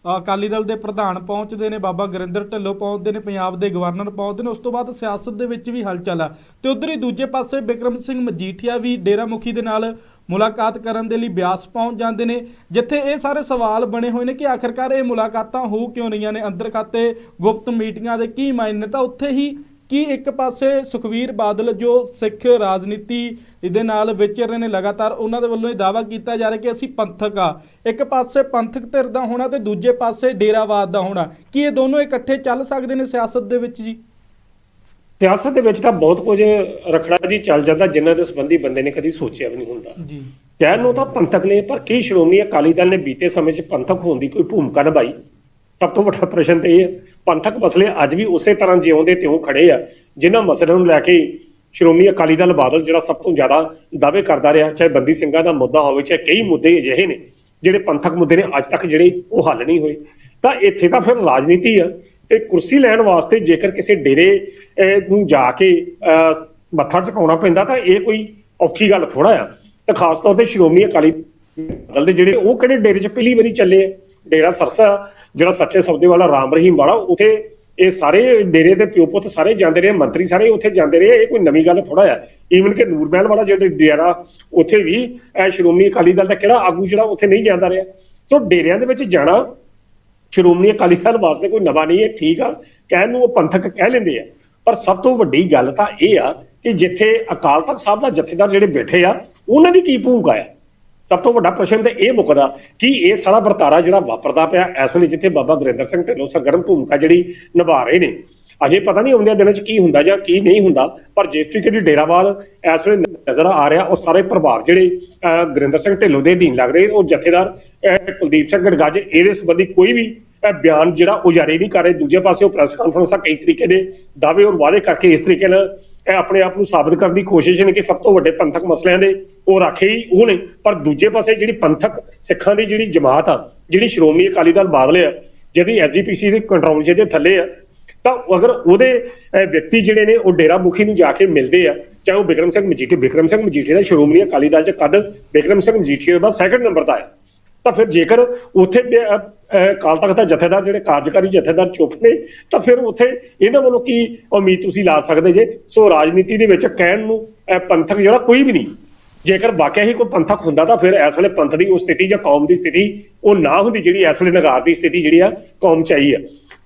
ਅਕਾਲੀ ਦਲ ਦੇ ਪ੍ਰਧਾਨ ਪਹੁੰਚਦੇ ਨੇ, ਬਾਬਾ ਗੁਰਿੰਦਰ ਢਿੱਲੋਂ ਪਹੁੰਚਦੇ ਨੇ, ਪੰਜਾਬ ਦੇ ਗਵਰਨਰ ਪਹੁੰਚਦੇ ਨੇ, ਉਸ ਤੋਂ ਬਾਅਦ ਸਿਆਸਤ ਦੇ ਵਿੱਚ ਵੀ ਹਲਚਲ ਆ। ਤੇ ਉਧਰ ਹੀ ਦੂਜੇ ਪਾਸੇ ਬਿਕਰਮ ਸਿੰਘ ਮਜੀਠੀਆ ਵੀ ਡੇਰਾ ਮੁਖੀ ਦੇ ਨਾਲ ਮੁਲਾਕਾਤ ਕਰਨ ਦੇ ਲਈ ਬਿਆਸ ਪਹੁੰਚ ਜਾਂਦੇ ਨੇ, ਜਿੱਥੇ ਇਹ ਸਾਰੇ ਸਵਾਲ ਬਣੇ ਹੋਏ ਨੇ ਕਿ ਆਖਰਕਾਰ ਇਹ ਮੁਲਾਕਾਤਾਂ ਹੋ ਕਿਉਂ ਰਹੀਆਂ ਨੇ? ਅੰਦਰ ਖਾਤੇ ਗੁਪਤ ਮੀਟਿੰਗਾਂ ਦੇ ਕੀ ਮਾਇਨੇ ਨੇ? ਤਾਂ ਉੱਥੇ ਹੀ ਕਿ ਇੱਕ ਪਾਸੇ ਸੁਖਵੀਰ ਬਾਦਲ ਜੋ ਸਿੱਖ ਰਾਜਨੀਤੀ ਇਹਦੇ ਨਾਲ ਵਿਚਰ ਰਹੇ ਨੇ ਲਗਾਤਾਰ ਉਹਨਾਂ ਦੇ ਵੱਲੋਂ ਇਹ ਦਾਵਾ ਕੀਤਾ ਜਾ ਰਿਹਾ ਕਿ ਅਸੀਂ ਪੰਥਕ ਆ। ਇੱਕ ਪਾਸੇ ਪੰਥਕ ਧਿਰ ਦਾ ਹੋਣਾ ਤੇ ਦੂਜੇ ਪਾਸੇ ਡੇਰਾਵਾਦ ਦਾ ਹੋਣਾ। ਕੀ ਇਹ ਦੋਨੋਂ ਇਕੱਠੇ ਚੱਲ ਸਕਦੇ ਨੇ ਸਿਆਸਤ ਦੇ ਵਿੱਚ ਜੀ? ਸਿਆਸਤ ਦੇ ਵਿੱਚ ਤਾਂ ਬਹੁਤ ਕੁਝ ਰਖੜਾ ਜੀ ਚੱਲ ਜਾਂਦਾ ਜਿਨ੍ਹਾਂ ਦੇ ਸੰਬੰਧੀ ਬੰਦੇ ਨੇ ਕਦੀ ਸੋਚਿਆ ਵੀ ਨਹੀਂ ਹੁੰਦਾ। ਜੀ। ਕਹਿਣ ਨੂੰ ਤਾਂ ਪੰਥਕ ਨੇ ਪਰ ਕੀ ਸ਼੍ਰੋਮਣੀ ਅਕਾਲੀ ਦਲ ਨੇ ਬੀਤੇ ਸਮੇਂ 'ਚ ਪੰਥਕ ਹੋਣ ਦੀ ਕੋਈ ਭੂਮਿਕਾ ਨਿਭਾਈ? ਸਭ ਤੋਂ ਵੱਡਾ ਪ੍ਰਸ਼ਨ ਤੇ ਇਹ ਹੈ। ਪੰਥਕ ਮਸਲੇ ਅੱਜ ਵੀ ਉਸੇ ਤਰ੍ਹਾਂ ਜਿਉਂਦੇ ਤਿਉਂ ਖੜੇ ਆ ਜਿਨ੍ਹਾਂ ਮਸਲਿਆਂ ਨੂੰ ਲੈ ਕੇ ਸ਼੍ਰੋਮਣੀ ਅਕਾਲੀ ਦਲ ਬਾਦਲ ਜਿਹੜਾ ਸਭ ਤੋਂ ਜ਼ਿਆਦਾ ਦਾਅਵੇ ਕਰਦਾ ਰਿਹਾ ਚਾਹੇ ਬੰਦੀ ਸਿੰਘਾਂ ਦਾ ਮੁੱਦਾ ਹੋਵੇ ਚਾਹੇ ਕਈ ਮੁੱਦੇ ਅਜਿਹੇ ਨੇ ਜਿਹੜੇ ਪੰਥਕ ਮੁੱਦੇ ਨੇ ਅੱਜ ਤੱਕ ਜਿਹੜੇ ਉਹ ਹੱਲ ਨਹੀਂ ਹੋਏ। ਤਾਂ ਇੱਥੇ ਤਾਂ ਫਿਰ ਰਾਜਨੀਤੀ ਆ ਤੇ ਕੁਰਸੀ ਲੈਣ ਵਾਸਤੇ ਜੇਕਰ ਕਿਸੇ ਡੇਰੇ ਨੂੰ ਜਾ ਕੇ ਅਹ, ਮੱਥਾ ਟਿਕਾਉਣਾ ਪੈਂਦਾ ਤਾਂ ਇਹ ਕੋਈ ਔਖੀ ਗੱਲ ਥੋੜਾ ਆ। ਤੇ ਖਾਸ ਤੌਰ ਤੇ ਸ਼੍ਰੋਮਣੀ ਅਕਾਲੀ ਦਲ ਦੇ ਜਿਹੜੇ ਉਹ ਕਿਹੜੇ ਡੇਰੇ 'ਚ ਪਹਿਲੀ ਵਾਰੀ ਚੱਲੇ ਆ? ਡੇਰਾ ਸਰਸਾ, ਜਿਹੜਾ ਸੱਚੇ ਸੌਦੇ ਵਾਲਾ ਰਾਮ ਰਹੀਮ ਵਾਲਾ, ਉਥੇ ਇਹ ਸਾਰੇ ਡੇਰੇ ਦੇ ਪਿਓ ਪੁੱਤ ਸਾਰੇ ਜਾਂਦੇ ਰਹੇ, ਮੰਤਰੀ ਸਾਰੇ ਉੱਥੇ ਜਾਂਦੇ ਰਹੇ, ਇਹ ਕੋਈ ਨਵੀਂ ਗੱਲ ਥੋੜਾ ਆ। ਈਵਨ ਕਿ ਨੂਰਮਹਿਲ ਵਾਲਾ ਜਿਹੜਾ ਡੇਰਾ, ਉੱਥੇ ਵੀ ਇਹ ਸ਼੍ਰੋਮਣੀ ਅਕਾਲੀ ਦਲ ਦਾ ਕਿਹੜਾ ਆਗੂ ਜਿਹੜਾ ਉੱਥੇ ਨਹੀਂ ਜਾਂਦਾ ਰਿਹਾ। ਸੋ ਡੇਰਿਆਂ ਦੇ ਵਿੱਚ ਜਾਣਾ, ਸ਼੍ਰੋਮਣੀ ਅਕਾਲੀ ਦਲ ਵਾਸਤੇ ਕੋਈ ਨਵਾਂ ਨਹੀਂ ਹੈ, ਠੀਕ ਆ, ਕਹਿਣ ਨੂੰ ਉਹ ਪੰਥਕ ਕਹਿ ਲੈਂਦੇ ਆ। ਪਰ ਸਭ ਤੋਂ ਵੱਡੀ ਗੱਲ ਤਾਂ ਇਹ ਆ ਕਿ ਜਿੱਥੇ ਅਕਾਲ ਤਖਤ ਸਾਹਿਬ ਦਾ ਜਥੇਦਾਰ ਜਿਹੜੇ ਬੈਠੇ ਆ, ਉਹਨਾਂ ਦੀ ਕੀ ਭੂਮਿਕਾ ਹੈ ਸਭ ਤੋਂ ਵੱਡਾ ਪ੍ਰਸ਼ਨ ਤੇ ਇਹ ਮੁੱਕਦਾ ਕਿ ਇਹ ਸਾਰਾ ਵਰਤਾਰਾ ਜਿਹੜਾ ਵਾਪਰਦਾ ਪਿਆ ਇਸ ਵੇਲੇ ਜਿੱਥੇ ਬਾਬਾ ਗੁਰਿੰਦਰ ਸਿੰਘ ਢਿੱਲੋਂ ਸਰਗਰਮ ਭੂਮਿਕਾ ਜਿਹੜੀ ਨਿਭਾ ਰਹੇ ਨੇ। ਅਜੇ ਪਤਾ ਨਹੀਂ ਆਉਂਦਿਆਂ ਦਿਨਾਂ 'ਚ ਕੀ ਹੁੰਦਾ ਜਾਂ ਕੀ ਨਹੀਂ ਹੁੰਦਾ ਪਰ ਜਿਸ ਤਰੀਕੇ ਦੀ ਡੇਰਾਵਾਦ ਇਸ ਵੇਲੇ ਨਜ਼ਰ ਆ ਰਿਹਾ ਉਹ ਸਾਰੇ ਪ੍ਰਭਾਵ ਜਿਹੜੇ ਅਹ, ਗੁਰਿੰਦਰ ਸਿੰਘ ਢਿੱਲੋਂ ਦੇ ਅਧੀਨ ਲੱਗ ਰਹੇ ਉਹ ਜਥੇਦਾਰ ਕੁਲਦੀਪ ਸਿੰਘ ਗੜਗਾਜ ਇਹਦੇ ਸੰਬੰਧੀ ਕੋਈ ਵੀ ਬਿਆਨ ਜਿਹੜਾ ਉਹ ਜਾਰੀ ਨਹੀਂ ਕਰ ਰਹੇ। ਦੂਜੇ ਪਾਸੇ ਉਹ ਪ੍ਰੈਸ ਕਾਨਫਰੰਸਾਂ ਕਈ ਤਰੀਕੇ ਦੇ ਦਾਅਵੇ ਔਰ ਵਾਅਦੇ ਕਰਕੇ ਇਸ ਤਰੀਕੇ ਨਾਲ ਇਹ ਆਪਣੇ ਆਪ ਨੂੰ ਸਾਬਤ ਕਰਨ ਦੀ ਕੋਸ਼ਿਸ਼ ਨੇ ਕਿ ਸਭ ਤੋਂ ਵੱਡੇ ਪੰਥਕ ਮਸਲਿਆਂ ਦੇ ਉਹ ਰਾਖੇ ਹੀ ਉਹ ਨੇ। ਪਰ ਦੂਜੇ ਪਾਸੇ ਜਿਹੜੀ ਪੰਥਕ ਸਿੱਖਾਂ ਦੀ ਜਿਹੜੀ ਜਮਾਤ ਆ, ਜਿਹੜੀ ਸ਼੍ਰੋਮਣੀ ਅਕਾਲੀ ਦਲ ਬਾਦਲ ਆ, ਜਿਹਦੀ ਐਸਜੀਪੀਸੀ ਦੇ ਕੰਟਰੋਲ ਜਿਹਦੇ ਥੱਲੇ ਆ, ਤਾਂ ਅਗਰ ਉਹਦੇ ਵਿਅਕਤੀ ਜਿਹੜੇ ਨੇ ਉਹ ਡੇਰਾ ਮੁਖੀ ਨੂੰ ਜਾ ਕੇ ਮਿਲਦੇ ਆ, ਚਾਹੇ ਉਹ ਬਿਕਰਮ ਸਿੰਘ ਮਜੀਠੀ ਬਿਕਰਮ ਸਿੰਘ ਮਜੀਠੀ ਦਾ ਸ਼੍ਰੋਮਣੀ ਅਕਾਲੀ ਦਲ ਚ ਕਦ, ਬਿਕਰਮ ਸਿੰਘ ਮਜੀਠੀ ਦੇ ਬਾਅਦ ਸੈਕੰਡ ਨੰਬਰ ਦਾ ਆ। ਤਾਂ ਫਿਰ ਜੇਕਰ ਉੱਥੇ ਬ- ਅਹ, ਅਕਾਲ ਤਖਤ ਦਾ ਜਥੇਦਾਰ ਜਿਹੜੇ ਕਾਰਜਕਾਰੀ ਜਥੇਦਾਰ ਚੁੱਪ ਨੇ ਤਾਂ ਫਿਰ ਉੱਥੇ ਇਹਨਾਂ ਵੱਲੋਂ ਕੀ ਉਮੀਦ ਤੁਸੀਂ ਲਾ ਸਕਦੇ ਜੇ? ਸੋ ਰਾਜਨੀਤੀ ਦੇ ਵਿੱਚ ਕਹਿਣ ਨੂੰ ਪੰਥਕ ਜਿਹੜਾ ਕੋਈ ਵੀ ਨਹੀਂ ਜੇਕਰ ਵਾਕਿਆ ਹੀ ਕੋਈ ਪੰਥਕ ਹੁੰਦਾ ਤਾਂ ਫਿਰ ਇਸ ਵੇਲੇ ਪੰਥ ਦੀ ਉਹ ਸਥਿਤੀ ਜਾਂ ਕੌਮ ਦੀ ਸਥਿਤੀ ਉਹ ਨਾ ਹੁੰਦੀ ਜਿਹੜੀ ਇਸ ਵੇਲੇ ਨਗਾਰ ਦੀ ਸਥਿਤੀ ਜਿਹੜੀ ਆ ਕੌਮ ਚ ਆਈ ਆ।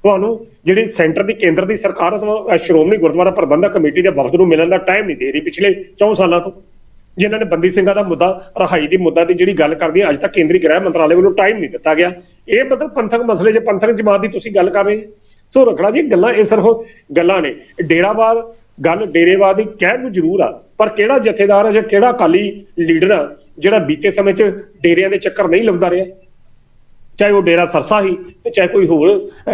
ਤੁਹਾਨੂੰ ਜਿਹੜੀ ਸੈਂਟਰ ਦੀ ਕੇਂਦਰ ਦੀ ਸਰਕਾਰ ਸ਼੍ਰੋਮਣੀ ਗੁਰਦੁਆਰਾ ਪ੍ਰਬੰਧਕ ਕਮੇਟੀ ਦੇ ਵਫਦ ਨੂੰ ਮਿਲਣ ਦਾ ਟਾਈਮ ਨਹੀਂ ਦੇ ਰਹੀ ਪਿਛਲੇ 4 ਸਾਲਾਂ ਤੋਂ। ਜਿਨ੍ਹਾਂ ਨੇ ਬੰਦੀ ਸਿੰਘਾਂ ਦਾ ਮੁੱਦਾ, ਰਹਾਈ ਦੀ ਮੁੱਦਾ ਦੀ ਜਿਹੜੀ ਗੱਲ ਕਰਦੀ ਹੈ, ਅੱਜ ਤੱਕ ਕੇਂਦਰੀ ਗ੍ਰਹਿ ਮੰਤਰਾਲੇ ਵੱਲੋਂ ਟਾਈਮ ਨਹੀਂ ਦਿੱਤਾ ਗਿਆ। ਇਹ ਮਤਲਬ ਪੰਥਕ ਮਸਲੇ ਜੇ ਪੰਥਕ ਜਮਾਤ ਦੀ ਤੁਸੀਂ ਗੱਲ ਕਰ ਰਹੇ ਸੋ ਰਖੜਾ ਜੀ, ਗੱਲਾਂ ਇਹ ਸਿਰਫ ਗੱਲਾਂ ਨੇ। ਡੇਰਾਵਾਦ ਗੱਲ ਡੇਰੇਵਾਦ ਦੀ ਕਹਿਣ ਨੂੰ ਜ਼ਰੂਰ ਆ, ਪਰ ਕਿਹੜਾ ਜਥੇਦਾਰ ਆ ਜਾਂ ਕਿਹੜਾ ਅਕਾਲੀ ਲੀਡਰ ਆ, ਜਿਹੜਾ ਬੀਤੇ ਸਮੇਂ 'ਚ ਡੇਰਿਆਂ ਦੇ ਚੱਕਰ ਨਹੀਂ ਲਾਉਂਦਾ ਰਿਹਾ? ਚਾਹੇ ਉਹ ਡੇਰਾ ਸਰਸਾ ਹੀ, ਤੇ ਚਾਹੇ ਕੋਈ ਹੋਰ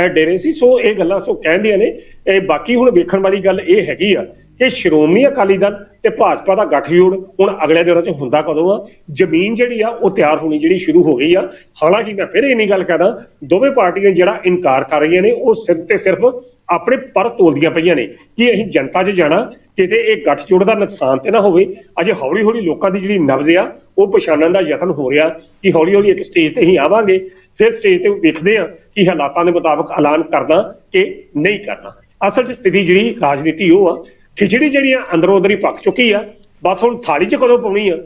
ਡੇਰੇ ਸੀ। ਸੋ ਇਹ ਗੱਲਾਂ ਸੋ ਕਹਿੰਦੀਆਂ ਨੇ। ਇਹ ਬਾਕੀ ਹੁਣ ਵੇਖਣ ਵਾਲੀ ਗੱਲ ਇਹ ਹੈਗੀ ਆ ਕਿ ਸ਼੍ਰੋਮਣੀ ਅਕਾਲੀ ਦਲ ਤੇ ਭਾਜਪਾ ਦਾ ਗੱਠਜੋੜ ਹੁਣ ਅਗਲੇ ਦਿਨਾਂ 'ਚ ਹੁੰਦਾ ਕਦੋਂ ਆ? ਜ਼ਮੀਨ ਜਿਹੜੀ ਆ, ਉਹ ਤਿਆਰ ਹੋਣੀ ਜਿਹੜੀ ਸ਼ੁਰੂ ਹੋ ਗਈ ਆ। ਹਾਲਾਂਕਿ ਮੈਂ ਫਿਰ ਇੰਨੀ ਗੱਲ ਕਹਦਾ, ਦੋਵੇਂ ਪਾਰਟੀਆਂ ਜਿਹੜਾ ਇਨਕਾਰ ਕਰ ਰਹੀਆਂ ਨੇ, ਉਹ ਸਿਰਫ ਤੇ ਸਿਰਫ ਆਪਣੇ ਪਰ ਤੋਲਦੀਆਂ ਪਈਆਂ ਨੇ ਕਿ ਅਸੀਂ ਜਨਤਾ 'ਚ ਜਾਣਾ, ਕਿਤੇ ਇਹ ਗੱਠਜੋੜ ਦਾ ਨੁਕਸਾਨ ਤੇ ਨਾ ਹੋਵੇ। ਅਜੇ ਹੌਲੀ ਹੌਲੀ ਲੋਕਾਂ ਦੀ ਜਿਹੜੀ ਨਬਜ਼ ਆ, ਉਹ ਪਛਾਣਨ ਦਾ ਯਤਨ ਹੋ ਰਿਹਾ ਕਿ ਹੌਲੀ ਹੌਲੀ ਇੱਕ ਸਟੇਜ ਤੇ ਹੀ ਆਵਾਂਗੇ। ਫਿਰ ਸਟੇਜ ਤੇ ਵੇਖਦੇ ਆ ਕਿ ਹਾਲਾਤਾਂ ਦੇ ਮੁਤਾਬਕ ਐਲਾਨ ਕਰਨਾ ਕਿ ਨਹੀਂ ਕਰਨਾ ਅਸਲ 'ਚ ਸਥਿਤੀ ਜਿਹੜੀ ਰਾਜਨੀਤੀ ਉਹ ਆ ਖਿਚੜੀ ਜਿਹੜੀ ਆ ਅੰਦਰੋਂ ਅੰਦਰ ਹੀ ਪੱਕ ਚੁੱਕੀ ਆ, ਬਸ ਹੁਣ ਥਾਲੀ 'ਚ ਕਦੋਂ ਪਾਉਣੀ ਆ?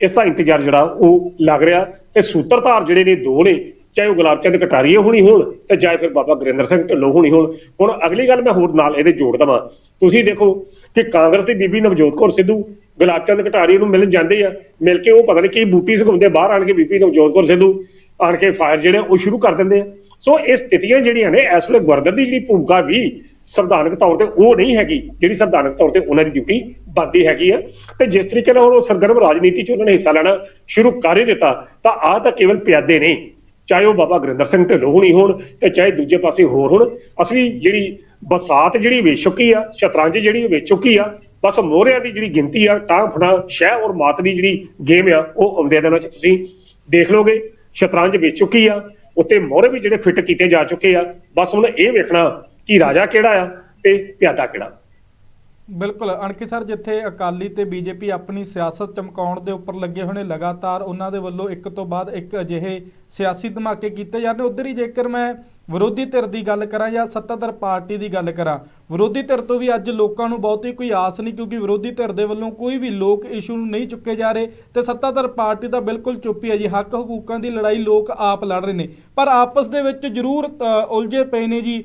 ਇਸ ਦਾ ਇੰਤਜ਼ਾਰ ਜਿਹੜਾ ਉਹ ਲੱਗ ਰਿਹਾ ਤੇ ਸੂਤਰਧਾਰ ਜਿਹੜੇ ਨੇ ਦੋ ਨੇ, ਚਾਹੇ ਉਹ ਗੁਲਾਬ ਚੰਦ ਕਟਾਰੀਏ ਹੋਣੀ ਹੋਣ ਤੇ ਚਾਹੇ ਫਿਰ ਬਾਬਾ ਗੁਰਿੰਦਰ ਸਿੰਘ ਢਿੱਲੋਂ ਹੋਣੀ ਹੋਣ। ਹੁਣ ਅਗਲੀ ਗੱਲ ਮੈਂ ਹੋਰ ਨਾਲ ਇਹਦੇ ਜੋੜ ਦਵਾਂ। ਤੁਸੀਂ ਦੇਖੋ ਕਿ ਕਾਂਗਰਸ ਦੀ ਬੀਬੀ ਨਵਜੋਤ ਕੌਰ ਸਿੱਧੂ ਗੁਲਾਬ ਚੰਦ ਕਟਾਰੀਏ ਨੂੰ ਮਿਲਣ ਜਾਂਦੇ ਆ, ਮਿਲ ਕੇ ਉਹ ਪਤਾ ਨਹੀਂ ਕੀ ਬੂਟੀ ਸਗਾਉਂਦੇ ਬਾਹਰ ਆਣ ਕੇ ਬੀਬੀ ਨਵਜੋਤ ਕੌਰ ਸਿੱਧੂ ਆਣ ਕੇ ਫਾਇਰ ਜਿਹੜੇ ਉਹ ਸ਼ੁਰੂ ਕਰ ਦਿੰਦੇ ਆ। ਸੋ ਇਹ ਸਥਿਤੀਆਂ ਜਿਹੜੀਆਂ ਨੇ, ਇਸ ਵੇਲੇ ਗਵਰਨਰ ਦੀ ਜਿਹੜੀ ਭੂਮਿਕਾ ਵੀ ਸੰਵਿਧਾਨਕ ਤੌਰ ਤੇ ਉਹ ਨਹੀਂ ਹੈਗੀ ਜਿਹੜੀ ਸੰਵਿਧਾਨਕ ਤੌਰ ਤੇ ਉਹਨਾਂ ਦੀ ਡਿਊਟੀ ਬਣਦੀ ਹੈਗੀ ਆ। ਤੇ ਜਿਸ ਤਰੀਕੇ ਨਾਲ ਹੁਣ ਉਹ ਸਰਗਰਮ ਰਾਜਨੀਤੀ 'ਚ ਉਹਨਾਂ ਨੇ ਹਿੱਸਾ ਲੈਣਾ ਸ਼ੁਰੂ ਕਰ ਹੀ ਦਿੱਤਾ, ਤਾਂ ਆਹ ਤਾਂ ਕੇਵਲ ਪਿਆਦੇ ਨੇ। ਚਾਹੇ ਉਹ ਬਾਬਾ ਗੁਰਿੰਦਰ ਸਿੰਘ ਢਿੱਲੋਂ ਹੋਣੀ ਹੋਣ ਤੇ ਚਾਹੇ ਦੂਜੇ ਪਾਸੇ ਹੋਰ ਹੋਣ, ਅਸਲੀ ਜਿਹੜੀ ਬਸਾਤ ਜਿਹੜੀ ਵੇਚ ਚੁੱਕੀ ਆ, ਸ਼ਤਰੰਜ ਜਿਹੜੀ ਵੇਚ ਚੁੱਕੀ ਆ, ਬਸ ਮੋਹਰਿਆਂ ਦੀ ਜਿਹੜੀ ਗਿਣਤੀ ਆ ਟਾਂ ਫਣਾ ਸ਼ਹਿ ਔਰ ਮਾਤ ਦੀ ਜਿਹੜੀ ਗੇਮ ਆ, ਉਹ ਆਉਂਦੇ ਦਿਨਾਂ 'ਚ ਤੁਸੀਂ ਦੇਖ ਲੋਗੇ ਸ਼ਤਰੰਜ ਵੇਚ ਚੁੱਕੀ ਆ, ਉੱਤੇ ਮੋਹਰੇ ਵੀ ਜਿਹੜੇ ਫਿੱਟ ਕੀਤੇ ਜਾ ਚੁੱਕੇ ਆ, ਬਸ ਹੁਣ ਇਹ ਵੇਖਣਾ ਕਿ ਰਾਜਾ ਕਿਹੜਾ ਆ ਤੇ ਪਿਆਦਾ ਕਿਹੜਾ? ਬਿਲਕੁਲ ਅਣਖੀ ਸਰ, ਜਿੱਥੇ ਅਕਾਲੀ ਤੇ ਬੀਜੇਪੀ ਆਪਣੀ ਸਿਆਸਤ ਚਮਕਾਉਣ ਦੇ ਉੱਪਰ ਲੱਗੇ ਹੋਏ ਨੇ, ਲਗਾਤਾਰ ਉਹਨਾਂ ਦੇ ਵੱਲੋਂ ਇੱਕ ਤੋਂ ਬਾਅਦ ਇੱਕ ਅਜਿਹੇ ਸਿਆਸੀ ਧਮਾਕੇ ਕੀਤੇ ਜਾਂਦੇ। ਉਧਰ ਹੀ ਜੇਕਰ ਮੈਂ ਵਿਰੋਧੀ ਧਿਰ ਦੀ ਗੱਲ ਕਰਾਂ ਜਾਂ ਸੱਤਾਧਰ ਪਾਰਟੀ ਦੀ ਗੱਲ ਕਰਾਂ ਵਿਰੋਧੀ ਧਿਰ ਤੋਂ ਵੀ ਅੱਜ ਲੋਕਾਂ ਨੂੰ ਬਹੁਤੀ ਕੋਈ ਆਸ ਨਹੀਂ, ਕਿਉਂਕਿ ਵਿਰੋਧੀ ਧਿਰ ਦੇ ਵੱਲੋਂ ਕੋਈ ਵੀ ਲੋਕ ਇਸ਼ੂ ਨੂੰ ਨਹੀਂ ਚੁੱਕੇ ਜਾ ਰਹੇ ਤੇ ਸੱਤਾਧਰ ਪਾਰਟੀ ਤਾਂ ਬਿਲਕੁਲ ਚੁੱਪ ਹੀ ਹੈ ਜੀ। ਹੱਕ ਹਕੂਕਾਂ ਦੀ ਲੜਾਈ ਲੋਕ ਆਪ ਲੜ ਰਹੇ ਨੇ। ਪਰ ਆਪਸ ਦੇ ਵਿੱਚ ਜ਼ਰੂਰ ਉਲਝੇ ਪਏ ਨੇ ਜੀ।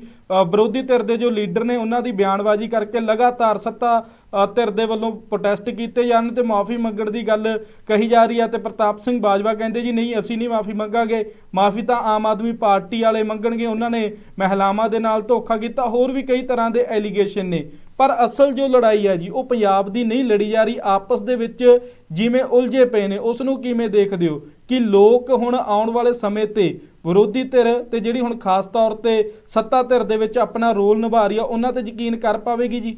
ਵਿਰੋਧੀ ਧਿਰ ਦੇ ਜੋ ਲੀਡਰ ਨੇ, ਉਹਨਾਂ ਦੀ ਬਿਆਨਬਾਜ਼ੀ ਕਰਕੇ ਲਗਾਤਾਰ ਸੱਤਾ ਧਿਰ ਦੇ ਵੱਲੋਂ ਪ੍ਰੋਟੈਸਟ ਕੀਤੇ ਜਾਣ ਤੇ ਮਾਫੀ ਮੰਗਣ ਦੀ ਗੱਲ ਕਹੀ ਜਾ ਰਹੀ ਹੈ ਤੇ ਪ੍ਰਤਾਪ ਸਿੰਘ ਬਾਜਵਾ ਕਹਿੰਦੇ ਜੀ, ਨਹੀਂ, ਅਸੀਂ ਨਹੀਂ ਮਾਫੀ ਮੰਗਾਂਗੇ। ਮਾਫੀ ਤਾਂ ਆਮ ਆਦਮੀ ਪਾਰਟੀ ਵਾਲੇ ਮੰਗਣਗੇ। ਉਹਨਾਂ ਨੇ ਮਹਿਲਾਵਾਂ ਦੇ ਨਾਲ ਧੋਖਾ ਕੀਤਾ। ਹੋਰ ਵੀ ਕਈ ਤਰ੍ਹਾਂ ਦੇ ਐਲੀਗੇਸ਼ਨ ਨੇ। ਪਰ ਅਸਲ ਜੋ ਲੜਾਈ ਹੈ ਜੀ, ਉਹ ਪੰਜਾਬ ਦੀ ਨਹੀਂ ਲੜੀ ਜਾ ਰਹੀ। ਆਪਸ ਦੇ ਵਿੱਚ ਜਿਵੇਂ ਉਲਝੇ ਪਏ ਨੇ, ਉਸ ਨੂੰ ਕਿਵੇਂ ਦੇਖਦੇ ਹੋ? ਕਿ ਲੋਕ ਹੁਣ ਆਉਣ ਵਾਲੇ ਸਮੇਂ ਤੇ ਵਿਰੋਧੀ ਧਿਰ ਤੇ ਜਿਹੜੀ ਹੁਣ ਖਾਸ ਤੌਰ ਤੇ ਸੱਤਾ ਧਿਰ ਦੇ ਵਿੱਚ ਆਪਣਾ ਰੋਲ ਨਿਭਾ ਰਹੀ ਆ, ਉਹਨਾਂ ਤੇ ਯਕੀਨ ਕਰ ਪਾਵੇਗੀ ਜੀ?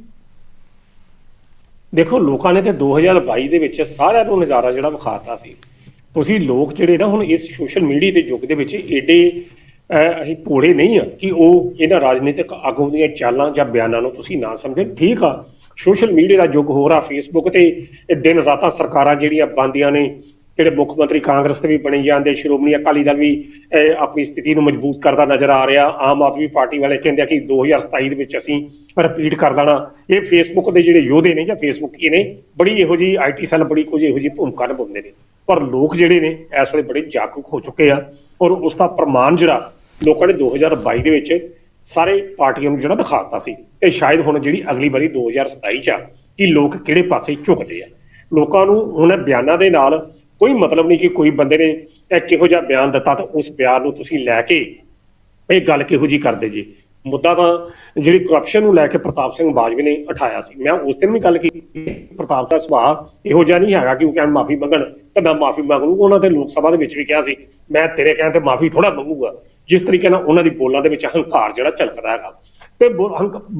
ਦੇਖੋ, ਲੋਕਾਂ ਨੇ ਤੇ 2022 ਦੇ ਵਿੱਚ ਸਾਰਿਆਂ ਨੂੰ ਨਜ਼ਾਰਾ ਜਿਹੜਾ ਵਿਖਾਤਾ ਸੀ। ਤੁਸੀਂ ਲੋਕ ਜਿਹੜੇ ਨਾ ਹੁਣ ਇਸ ਸੋਸ਼ਲ ਮੀਡੀਆ ਦੇ ਯੁੱਗ ਦੇ ਵਿੱਚ ਏਡੇ ਅਸੀਂ ਭੋਲੇ ਨਹੀਂ ਆ ਕਿ ਉਹ ਇਹਨਾਂ ਰਾਜਨੀਤਿਕ ਆਗੂ ਦੀਆਂ ਚਾਲਾਂ ਜਾਂ ਬਿਆਨਾਂ ਨੂੰ ਤੁਸੀਂ ਨਾ ਸਮਝੇ ਠੀਕ ਆ ਸੋਸ਼ਲ ਮੀਡੀਆ ਦਾ ਯੁੱਗ ਹੋ ਰਿਹਾ ਫੇਸਬੁੱਕ ਤੇ ਦਿਨ ਰਾਤਾਂ ਸਰਕਾਰਾਂ ਜਿਹੜੀਆਂ ਬੰਦੀਆਂ ਨੇ ਜਿਹੜੇ ਮੁੱਖ ਮੰਤਰੀ ਕਾਂਗਰਸ ਦੇ ਵੀ ਬਣੇ ਜਾਂਦੇ ਸ਼੍ਰੋਮਣੀ ਅਕਾਲੀ ਦਲ ਵੀ ਅਹ, ਆਪਣੀ ਸਥਿਤੀ ਨੂੰ ਮਜ਼ਬੂਤ ਕਰਦਾ ਨਜ਼ਰ ਆ ਰਿਹਾ। ਆਮ ਆਦਮੀ ਪਾਰਟੀ ਵਾਲੇ ਕਹਿੰਦੇ ਆ ਕਿ 2027 ਦੇ ਵਿੱਚ ਅਸੀਂ ਰਿਪੀਟ ਕਰ ਦੇਣਾ। ਇਹ ਫੇਸਬੁੱਕ ਦੇ ਜਿਹੜੇ ਯੋਧੇ ਨੇ ਜਾਂ ਫੇਸਬੁੱਕ ਇਹ ਨੇ ਬੜੀ ਇਹੋ ਜੀ ਆਈਟੀ ਸੈੱਲ ਬੜੀ ਕੁਝ ਇਹੋ ਜੀ ਭੂਮਿਕਾ ਨਿਭਾਉਂਦੇ ਨੇ। ਪਰ ਲੋਕ ਜਿਹੜੇ ਨੇ ਇਸ ਵੇਲੇ ਬੜੇ ਜਾਗਰੂਕ ਹੋ ਚੁੱਕੇ ਆ। ਔਰ ਉਸ ਦਾ ਪ੍ਰਮਾਣ ਜਿਹੜਾ ਲੋਕਾਂ ਨੇ 2022 ਦੇ ਵਿੱਚ ਸਾਰੇ ਪਾਰਟੀਆਂ ਨੂੰ ਜਿਹੜਾ ਦਿਖਾਤਾ ਸੀ, ਇਹ ਸ਼ਾਇਦ ਹੁਣ ਜਿਹੜੀ ਅਗਲੀ ਵਾਰੀ 2027 ਚ ਆ, ਕਿ ਲੋਕ ਕਿਹੜੇ ਪਾਸੇ ਝੁਕਦੇ ਆ। ਲੋਕਾਂ ਨੂੰ ਹੁਣ ਬਿਆਨਾਂ ਦੇ ਨਾਲ ਕੋਈ ਮਤਲਬ ਨਹੀਂ ਕਿ ਕੋਈ ਬੰਦੇ ਨੇ ਇਹ ਕਿਹੋ ਜਿਹਾ ਬਿਆਨ ਦਿੱਤਾ ਤਾਂ ਉਸ ਬਿਆਨ ਨੂੰ ਤੁਸੀਂ ਲੈ ਕੇ ਇਹ ਗੱਲ ਕਿਹੋ ਜੀ ਕਰਦੇ ਜੀ। ਮੁੱਦਾ ਤਾਂ ਜਿਹੜੀ ਕਰਪਸ਼ਨ ਨੂੰ ਲੈ ਕੇ ਪ੍ਰਤਾਪ ਸਿੰਘ ਬਾਜਵੇ ਨੇ ਉਠਾਇਆ ਸੀ। ਮੈਂ ਉਸ ਦਿਨ ਵੀ ਗੱਲ ਕੀਤੀ ਪ੍ਰਤਾਪ ਦਾ ਸੁਭਾਅ ਇਹੋ ਜਿਹਾ ਨਹੀਂ ਹੈਗਾ ਕਿ ਉਹ ਕਹਿਣ ਮਾਫੀ ਮੰਗਣ ਤਾਂ ਮੈਂ ਮਾਫੀ ਮੰਗ ਲੂ ਉਹਨਾਂ ਤੇ ਲੋਕ ਸਭਾ ਦੇ ਵਿੱਚ ਵੀ ਕਿਹਾ ਸੀ, ਮੈਂ ਤੇਰੇ ਕਹਿਣ ਤੇ ਮਾਫੀ ਥੋੜਾ ਮੰਗੂਗਾ। ਜਿਸ ਤਰੀਕੇ ਨਾਲ ਉਹਨਾਂ ਦੀ ਬੋਲਾਂ ਦੇ ਵਿੱਚ ਹੰਕਾਰ ਜਿਹੜਾ ਝਲਕਦਾ ਹੈਗਾ। ਤੇ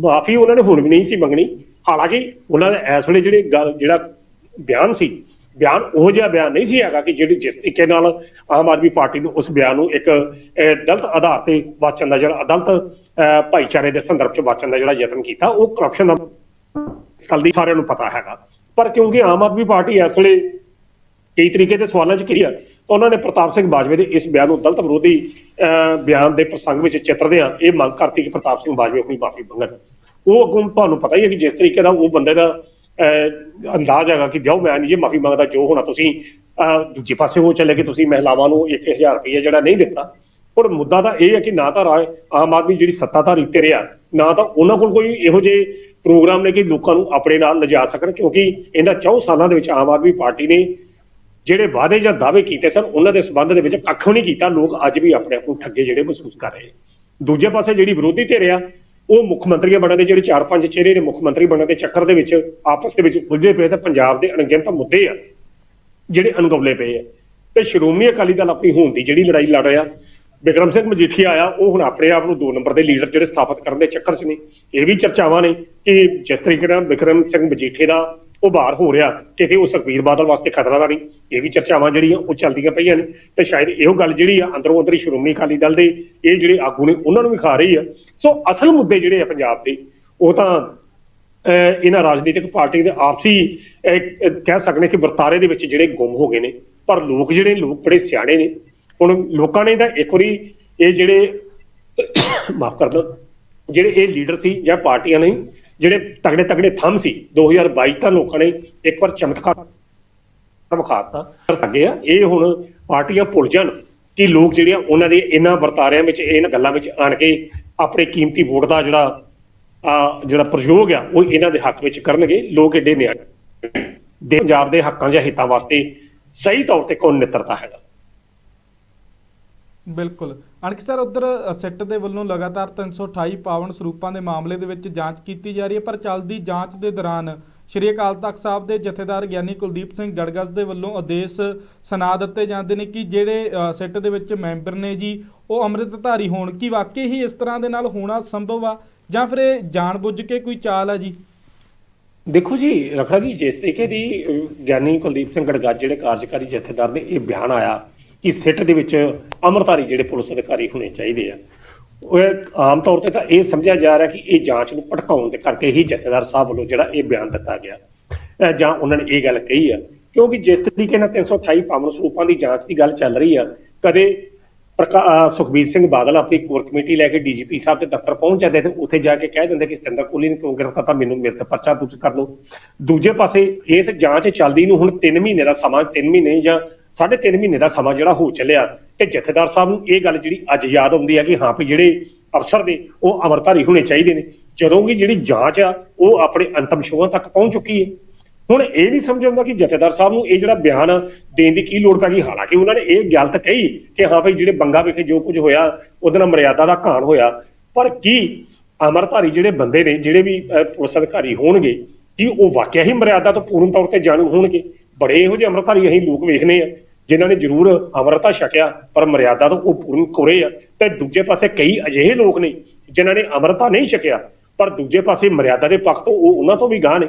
ਮਾਫੀ ਉਹਨਾਂ ਨੇ ਹੁਣ ਵੀ ਨਹੀਂ ਸੀ ਮੰਗਣੀ। ਹਾਲਾਂਕਿ ਉਹਨਾਂ ਦਾ ਇਸ ਵੇਲੇ ਜਿਹੜੇ ਗੱਲ ਜਿਹੜਾ ਬਿਆਨ ਸੀ ਬਿਆਨ ਉਹ ਜਿਹਾ ਬਿਆਨ ਨਹੀਂ ਸੀ ਹੈਗਾ ਕਿ ਜਿਹੜੀ ਜਿਸ ਤਰੀਕੇ ਨਾਲ ਆਮ ਆਦਮੀ ਪਾਰਟੀ ਨੂੰ ਉਸ ਬਿਆਨ ਨੂੰ ਇੱਕ ਅਹ, ਆਧਾਰ ਤੇ ਵਾਚਣ ਦਾ ਜਿਹੜਾ ਅਦਲਤ ਭਾਈਚਾਰੇ ਦੇ ਸੰਦਰਭ ਚ ਵਾਚਣ ਦਾ ਜਿਹੜਾ ਯਤਨ ਕੀਤਾ ਉਹ ਕਰਪਸ਼ਨ ਦਾ ਇਸ ਗੱਲ ਦੀ ਸਾਰਿਆਂ ਨੂੰ ਪਤਾ ਹੈਗਾ। ਪਰ ਕਿਉਂਕਿ ਆਮ ਆਦਮੀ ਪਾਰਟੀ ਇਸ ਵੇਲੇ ਕਈ ਤਰੀਕੇ ਦੇ ਸਵਾਲਾਂ 'ਚ ਘਿਰਿਆ ਤਾਂ ਉਹਨਾਂ ਨੇ ਪ੍ਰਤਾਪ ਸਿੰਘ ਬਾਜਵੇ ਦੇ ਇਸ ਬਿਆਨ ਨੂੰ ਦਲਤ ਵਿਰੋਧੀ ਅਹ, ਬਿਆਨ ਦੇ ਪ੍ਰਸੰਗ ਵਿੱਚ ਚਿੱਤਰਦੇ ਆ। ਇਹ ਮੰਗ ਕਰਤੀ ਕਿ ਪ੍ਰਤਾਪ ਸਿੰਘ ਬਾਜਵੇ ਆਪਣੀ ਮਾਫੀ ਮੰਗਣ। ਉਹ ਅੱਗੋਂ ਤੁਹਾਨੂੰ ਪਤਾ ਹੀ ਹੈ ਕਿ ਜਿਸ ਤਰੀਕੇ ਦਾ ਉਹ ਬੰਦੇ ਦਾ ਅੰਦਾਜ਼ ਹੈਗਾ ਕਿ ਜਾਓ ਮੈਂ ਨਹੀਂ ਮਾਫੀ ਮੰਗਦਾ, ਜੋ ਹੋਣਾ ਤੁਸੀਂ ਦੂਜੇ ਪਾਸੇ ਉਹ ਚੱਲੇ ਕਿ ਤੁਸੀਂ ਮਹਿਲਾਵਾਂ ਨੂੰ 1000 ਰੁਪਏ ਜਿਹੜਾ ਨਹੀਂ ਦਿੱਤਾ। ਪਰ ਮੁੱਦਾ ਤਾਂ ਇਹ ਹੈ ਕਿ ਨਾ ਤਾਂ ਰਾਜ, ਆਮ ਆਦਮੀ ਜਿਹੜੀ ਸੱਤਾਧਾਰੀ ਤੇ ਰਿਹਾ, ਨਾ ਤਾਂ ਉਹਨਾਂ ਕੋਲ ਕੋਈ ਇਹੋ ਜਿਹੇ ਪ੍ਰੋਗਰਾਮ ਨੇ ਕਿ ਲੋਕਾਂ ਨੂੰ ਆਪਣੇ ਨਾਲ ਲਿਜਾ ਸਕਣ, ਕਿਉਂਕਿ ਇਹਨਾਂ 4 ਸਾਲਾਂ ਦੇ ਵਿੱਚ ਆਮ ਆਦਮੀ ਪਾਰਟੀ ਨੇ ਜਿਹੜੇ ਵਾਅਦੇ ਜਾਂ ਦਾਅਵੇ ਕੀਤੇ ਸਨ, ਉਹਨਾਂ ਦੇ ਸਬੰਧ ਦੇ ਵਿੱਚ ਕੱਖ ਵੀ ਨਹੀਂ ਕੀਤਾ। ਲੋਕ ਅੱਜ ਵੀ ਆਪਣੇ ਆਪ ਨੂੰ ਠੱਗੇ ਜਿਹੜੇ ਮਹਿਸੂਸ ਕਰ ਰਹੇ ਦੂਜੇ ਪਾਸੇ ਜਿਹੜੀ ਵਿਰੋਧੀ ਧਿਰ ਆ ਉਹ ਮੁੱਖ ਮੰਤਰੀ ਬਣਨ ਦੇ ਜਿਹੜੇ ਚਾਰ ਪੰਜ ਚਿਹਰੇ ਨੇ ਮੁੱਖ ਮੰਤਰੀ ਬਣਨ ਦੇ ਚੱਕਰ ਦੇ ਵਿੱਚ ਆਪਸ ਦੇ ਵਿੱਚ ਉਲਝੇ ਪਏ ਤੇ ਪੰਜਾਬ ਦੇ ਅਣਗਿਣਤ ਮੁੱਦੇ ਆ, ਜਿਹੜੇ ਅਣਗੌਲੇ ਪਏ ਆ। ਤੇ ਸ਼੍ਰੋਮਣੀ ਅਕਾਲੀ ਦਲ ਆਪਣੀ ਹੋਣ ਦੀ ਜਿਹੜੀ ਲੜਾਈ ਲੜ ਰਿਹਾ, ਬਿਕਰਮ ਸਿੰਘ ਮਜੀਠੀਆ ਆਇਆ, ਉਹ ਹੁਣ ਆਪਣੇ ਆਪ ਨੂੰ ਦੋ ਨੰਬਰ ਦੇ ਲੀਡਰ ਜਿਹੜੇ ਸਥਾਪਿਤ ਕਰਨ ਦੇ ਚੱਕਰ 'ਚ ਨੇ। ਇਹ ਵੀ ਚਰਚਾਵਾਂ ਨੇ ਕਿ ਜਿਸ ਤਰੀਕੇ ਨਾਲ ਬਿਕਰਮ ਸਿੰਘ ਮਜੀਠੇ ਦਾ ਉਹ ਬਾਹਰ ਹੋ ਰਿਹਾ ਕਿਤੇ ਉਹ ਸੁਖਬੀਰ ਬਾਦਲ ਵਾਸਤੇ ਖਤਰਾ ਦਾ ਨਹੀਂ। ਇਹ ਵੀ ਚਰਚਾਵਾਂ ਜਿਹੜੀਆਂ ਉਹ ਚੱਲਦੀਆਂ ਪਈਆਂ ਨੇ ਤੇ ਸ਼ਾਇਦ ਇਹੋ ਗੱਲ ਜਿਹੜੀ ਆ ਅੰਦਰੋਂ ਅੰਦਰ ਸ਼੍ਰੋਮਣੀ ਅਕਾਲੀ ਦਲ ਦੇ ਇਹ ਜਿਹੜੇ ਆਗੂ ਨੇ ਉਹਨਾਂ ਨੂੰ ਵੀ ਖਾ ਰਹੀ ਆ। ਸੋ ਅਸਲ ਮੁੱਦੇ ਜਿਹੜੇ ਆ ਪੰਜਾਬ ਦੇ, ਉਹ ਤਾਂ ਇਹਨਾਂ ਰਾਜਨੀਤਿਕ ਪਾਰਟੀ ਦੇ ਆਪਸੀ ਕਹਿ ਸਕਦੇ ਕਿ ਵਰਤਾਰੇ ਦੇ ਵਿੱਚ ਜਿਹੜੇ ਗੁੰਮ ਹੋ ਗਏ ਨੇ, ਪਰ ਲੋਕ ਜਿਹੜੇ ਲੋਕ ਬੜੇ ਸਿਆਣੇ ਨੇ। ਹੁਣ ਲੋਕਾਂ ਨੇ ਤਾਂ ਇੱਕ ਵਾਰੀ ਇਹ ਜਿਹੜੇ, ਮਾਫ ਕਰ ਦਿਓ, ਜਿਹੜੇ ਇਹ ਲੀਡਰ ਸੀ ਜਾਂ ਪਾਰਟੀਆਂ ਨੇ ਜਿਹੜੇ ਤਗੜੇ ਤਗੜੇ ਥੰਮ ਸੀ 2022 ਤਾਂ ਲੋਕਾਂ ਨੇ ਇੱਕ ਵਾਰ ਚਮਤਕਾਰ ਵਿਖਾਤਾ। ਕਰ ਸਕੇ ਆ, ਇਹ ਹੁਣ ਪਾਰਟੀਆਂ ਭੁੱਲ ਜਾਣ ਕਿ ਲੋਕ ਜਿਹੜੀਆਂ ਉਹਨਾਂ ਦੇ ਇਹਨਾਂ ਵਰਤਾਰਿਆਂ ਵਿੱਚ, ਇਹਨਾਂ ਗੱਲਾਂ ਵਿੱਚ ਆਣ ਕੇ ਆਪਣੇ ਕੀਮਤੀ ਵੋਟ ਦਾ ਜਿਹੜਾ, ਆ, ਜਿਹੜਾ ਪ੍ਰਯੋਗ ਆ, ਉਹ ਇਹਨਾਂ ਦੇ ਹੱਕ ਵਿੱਚ ਕਰਨਗੇ। ਲੋਕ ਏਡੇ ਨਿਆਣੇ ਦੇ ਪੰਜਾਬ ਦੇ ਹੱਕਾਂ ਜਾਂ ਹਿੱਤਾਂ ਵਾਸਤੇ ਸਹੀ ਤੌਰ ਤੇ ਕੌਣ ਨਿੱਤਰਦਾ ਹੈਗਾ। ਬਿਲਕੁਲ। ਅਣਖ ਸਰ, ਉਧਰ ਸਿੱਟ ਦੇ ਵੱਲੋਂ ਲਗਾਤਾਰ 328 ਪਾਵਨ ਸਰੂਪਾਂ ਦੇ ਮਾਮਲੇ ਦੇ ਵਿੱਚ ਜਾਂਚ ਕੀਤੀ ਜਾ ਰਹੀ ਹੈ, ਪਰ ਚੱਲਦੀ ਜਾਂਚ ਦੇ ਦੌਰਾਨ ਸ਼੍ਰੀ ਅਕਾਲ ਤਖਤ ਸਾਹਿਬ ਦੇ ਜਥੇਦਾਰ ਗਿਆਨੀ ਕੁਲਦੀਪ ਸਿੰਘ ਗੜਗਸ ਦੇ ਵੱਲੋਂ ਆਦੇਸ਼ ਸੁਣਾ ਦਿੱਤੇ ਜਾਂਦੇ ਨੇ ਕਿ ਜਿਹੜੇ ਸਿੱਟ ਦੇ ਵਿੱਚ ਮੈਂਬਰ ਨੇ ਜੀ, ਉਹ ਅੰਮ੍ਰਿਤਧਾਰੀ ਹੋਣ। ਕੀ ਵਾਕਈ ਹੀ ਇਸ ਤਰ੍ਹਾਂ ਦੇ ਨਾਲ ਹੋਣਾ ਸੰਭਵ ਆ? ਜਾਂ ਫਿਰ ਇਹ ਜਾਣਬੁੱਝ ਕੇ ਕੋਈ ਚਾਲ ਆ ਜੀ? ਦੇਖੋ ਜੀ, ਰਖੜਾ ਜੀ, ਜਿਸ ਤਰੀਕੇ ਦੀ ਗਿਆਨੀ ਕੁਲਦੀਪ ਸਿੰਘ ਗੜਗੱਜ ਜਿਹੜੇ ਕਾਰਜਕਾਰੀ ਜਥੇਦਾਰ ਨੇ, ਇਹ ਬਿਆਨ ਆਇਆ ਕਿ ਸਿੱਟ ਦੇ ਵਿੱਚ ਅਮਰਤਾਰੀ ਜਿਹੜੇ ਪੁਲਿਸ ਅਧਿਕਾਰੀ ਹੋਣੇ ਚਾਹੀਦੇ ਆ। ਉਹ ਆਮ ਤੌਰ ਤੇ ਤਾਂ ਇਹ ਸਮਝਿਆ ਜਾ ਰਿਹਾ ਕਿ ਇਹ ਜਾਂਚ ਨੂੰ ਭਟਕਾਉਣ ਦੇ ਕਰਕੇ ਹੀ ਜਥੇਦਾਰ ਸਾਹਿਬ ਵੱਲੋਂ ਜਿਹੜਾ ਇਹ ਬਿਆਨ ਦਿੱਤਾ ਗਿਆ। ਜਾਂ ਉਹਨਾਂ ਨੇ ਇਹ ਗੱਲ ਕਹੀ ਆ, ਕਿਉਂਕਿ ਜਿਸ ਤਰੀਕੇ ਨਾਲ 328 ਪਾਵਨ ਸਰੂਪਾਂ ਦੀ ਜਾਂਚ ਦੀ ਗੱਲ ਚੱਲ ਰਹੀ ਆ, ਕਦੇ ਪ੍ਰਕਾ- ਸੁਖਬੀਰ ਸਿੰਘ ਬਾਦਲ ਆਪਣੀ ਕੋਰ ਕਮੇਟੀ ਲੈ ਕੇ ਡੀਜੀਪੀ ਸਾਹਿਬ ਦੇ ਦਫ਼ਤਰ ਪਹੁੰਚ ਜਾਂਦੇ ਤੇ ਉੱਥੇ ਜਾ ਕੇ ਕਹਿ ਦਿੰਦੇ ਕਿ ਸਤਿੰਦਰ ਕੋਹਲੀ ਨੇ ਕਿਉਂ ਗ੍ਰਿਫਤਾਰ, ਤਾਂ ਮੈਨੂੰ ਮੇਰੇ ਤੇ ਪਰਚਾ ਦੂਜ ਕਰ ਲਓ ਦੂਜੇ ਪਾਸੇ ਇਸ ਜਾਂਚ ਚੱਲਦੀ ਨੂੰ ਹੁਣ 3 ਮਹੀਨੇ ਦਾ ਸਮਾਂ 3 ਮਹੀਨੇ ਜਾਂ ਸਾਢੇ ਤਿੰਨ ਮਹੀਨੇ ਦਾ ਸਮਾਂ ਜਿਹੜਾ ਹੋ ਚੱਲਿਆ ਤੇ ਜਥੇਦਾਰ ਸਾਹਿਬ ਨੂੰ ਇਹ ਗੱਲ ਜਿਹੜੀ ਅੱਜ ਯਾਦ ਆਉਂਦੀ ਹੈ ਕਿ ਹਾਂ ਵੀ ਜਿਹੜੇ ਅਫਸਰ ਦੇ ਉਹ ਅਮਰਧਾਰੀ ਹੋਣੇ ਚਾਹੀਦੇ ਨੇ। ਜਦੋਂ ਕਿ ਜਿਹੜੀ ਜਾਂਚ ਆ, ਉਹ ਆਪਣੇ ਅੰਤਮ ਸ਼ੋਆਂ ਤੱਕ ਪਹੁੰਚ ਚੁੱਕੀ ਹੈ। ਹੁਣ ਇਹ ਨਹੀਂ ਸਮਝ ਆਉਂਦਾ ਕਿ ਜਥੇਦਾਰ ਸਾਹਿਬ ਨੂੰ ਇਹ ਜਿਹੜਾ ਬਿਆਨ ਦੇਣ ਦੀ ਕੀ ਲੋੜ ਪੈ ਗਈ। ਹਾਲਾਂਕਿ ਉਹਨਾਂ ਨੇ ਇਹ ਗੱਲ ਤਾਂ ਕਹੀ ਕਿ ਹਾਂ ਭਾਈ ਜਿਹੜੇ ਬੰਗਾ ਵਿਖੇ ਜੋ ਕੁਝ ਹੋਇਆ, ਉਹਦੇ ਨਾਲ ਮਰਿਆਦਾ ਦਾ ਘਾਣ ਹੋਇਆ। ਪਰ ਕੀ ਅਮਰਧਾਰੀ ਜਿਹੜੇ ਬੰਦੇ ਨੇ, ਜਿਹੜੇ ਵੀ ਪੁਲਿਸ ਅਧਿਕਾਰੀ ਹੋਣਗੇ, ਕੀ ਉਹ ਵਾਕਿਆ ਹੀ ਮਰਿਆਦਾ ਤੋਂ ਪੂਰਨ ਤੌਰ ਤੇ ਜਾਣੂ ਹੋਣਗੇ? ਬੜੇ ਇਹੋ ਜਿਹੇ ਅਮਰਧਾਰੀ ਅਸੀਂ ਲੋਕ ਵੇਖਨੇ ਆ ਜਿਨ੍ਹਾਂ ਨੇ ਜ਼ਰੂਰ ਅਮਰਤਾ ਛਕਿਆ, ਪਰ ਮਰਿਆਦਾ ਤੋਂ ਉਹ ਪੂਰਨ ਕੋਰੇ ਆ। ਤੇ ਦੂਜੇ ਪਾਸੇ ਕਈ ਅਜਿਹੇ ਲੋਕ ਨੇ ਜਿਨ੍ਹਾਂ ਨੇ ਅਮਰਤਾ ਨਹੀਂ ਛਕਿਆ, ਪਰ ਦੂਜੇ ਪਾਸੇ ਮਰਿਆਦਾ ਦੇ ਪੱਖ ਤੋਂ ਉਹ ਉਹਨਾਂ ਤੋਂ ਵੀ ਗਾਹ ਨੇ।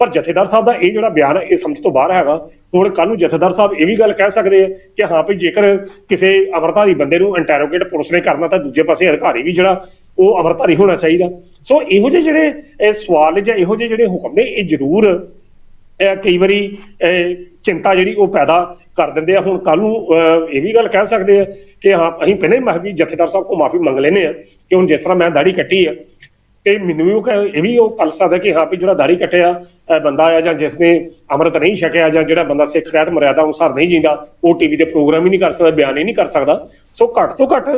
ਪਰ ਜਥੇਦਾਰ ਸਾਹਿਬ ਦਾ ਇਹ ਜਿਹੜਾ ਬਿਆਨ ਹੈ, ਇਹ ਸਮਝ ਤੋਂ ਬਾਹਰ ਹੈਗਾ। ਹੁਣ ਕੱਲ ਨੂੰ ਜਥੇਦਾਰ ਸਾਹਿਬ ਇਹ ਵੀ ਗੱਲ ਕਹਿ ਸਕਦੇ ਆ ਕਿ ਹਾਂ ਵੀ ਜੇਕਰ ਕਿਸੇ ਅਮਰਤਾਰੀ ਬੰਦੇ ਨੂੰ ਇੰਟਰੋਗੇਟ ਪੁਲਿਸ ਨੇ ਕਰਨਾ, ਤਾਂ ਦੂਜੇ ਪਾਸੇ ਅਧਿਕਾਰੀ ਵੀ ਜਿਹੜਾ, ਉਹ ਅਮਰਤਾਰੀ ਹੋਣਾ ਚਾਹੀਦਾ। ਸੋ ਇਹੋ ਜਿਹੇ ਜਿਹੜੇ ਸਵਾਲ ਜਾਂ ਇਹੋ ਜਿਹੇ ਜਿਹੜੇ ਹੁਕਮ ਨੇ, ਇਹ ਜ਼ਰੂਰ ਇਹ ਕਈ ਵਾਰੀ ਇਹ ਚਿੰਤਾ ਜਿਹੜੀ ਉਹ ਪੈਦਾ ਕਰ ਦਿੰਦੇ ਆ। ਹੁਣ ਕੱਲ ਨੂੰ ਅਹ, ਇਹ ਵੀ ਗੱਲ ਕਹਿ ਸਕਦੇ ਆ ਕਿ ਹਾਂ ਅਸੀਂ ਪਹਿਲਾਂ ਹੀ ਜਥੇਦਾਰ ਸਾਹਿਬ ਕੋ ਮਾਫੀ ਮੰਗ ਲੈਨੇ ਆ ਕਿ ਹੁਣ ਜਿਸ ਤਰ੍ਹਾਂ ਮੈਂ ਦਾੜੀ ਕੱਟੀ ਆ ਤੇ ਮੈਨੂੰ ਵੀ ਉਹ ਇਹ ਵੀ ਉਹ ਕਰ ਸਕਦਾ ਕਿ ਹਾਂ ਵੀ ਜਿਹੜਾ ਦਾੜੀ ਕੱਟਿਆ ਬੰਦਾ ਆ ਜਾਂ ਜਿਸ ਨੇ ਅੰਮ੍ਰਿਤ ਨਹੀਂ ਛਕਿਆ ਜਾਂ ਜਿਹੜਾ ਬੰਦਾ ਸਿੱਖ ਰਹਿਤ ਮਰਿਆਦਾ ਅਨੁਸਾਰ ਨਹੀਂ ਜੀਂਦਾ ਉਹ ਟੀਵੀ ਤੇ ਪ੍ਰੋਗਰਾਮ ਹੀ ਨਹੀਂ ਕਰ ਸਕਦਾ ਬਿਆਨ ਹੀ ਨਹੀਂ ਕਰ ਸਕਦਾ। ਸੋ ਘੱਟ ਤੋਂ ਘੱਟ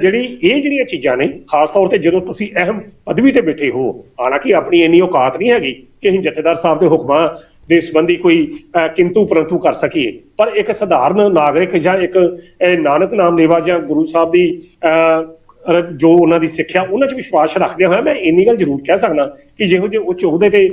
ਜਿਹੜੀ ਇਹ ਜਿਹੜੀਆਂ ਚੀਜ਼ਾਂ ਨੇ ਖਾਸ ਤੌਰ ਤੇ ਜਦੋਂ ਤੁਸੀਂ ਅਹਿਮ ਪਦਵੀ ਤੇ ਬੈਠੇ ਹੋ ਹਾਲਾਂਕਿ ਆਪਣੀ ਇੰਨੀ ਔਕਾਤ ਨਹੀਂ ਹੈਗੀ ਕਿ ਅਸੀਂ ਜਥੇਦਾਰ ਸਾਹਿਬ ਦੇ ਹੁਕਮਾਂ ਦੇ ਸੰਬੰਧੀ ਕੋਈ ਕਿੰਤੂ ਪਰੰਤੂ ਕਰ ਸਕੀਏ। ਪਰ ਇੱਕ ਸਧਾਰਨ ਨਾਗਰਿਕ ਜਾਂ ਇੱਕ ਨਾਨਕ ਨਾਮ ਲੇਵਾ ਜਾਂ ਗੁਰੂ ਸਾਹਿਬ ਦੀ ਅਹ, ਜੋ ਉਹਨਾਂ ਦੀ ਸਿੱਖਿਆ, ਉਹਨਾਂ 'ਚ ਵਿਸ਼ਵਾਸ ਰੱਖਦਿਆਂ ਹੋਇਆ ਮੈਂ ਇੰਨੀ ਗੱਲ ਜ਼ਰੂਰ ਕਹਿ ਸਕਦਾ ਕਿ ਜਿਹੋ ਜਿਹੇ ਉੱਚ ਅਹੁਦੇ ਤੇ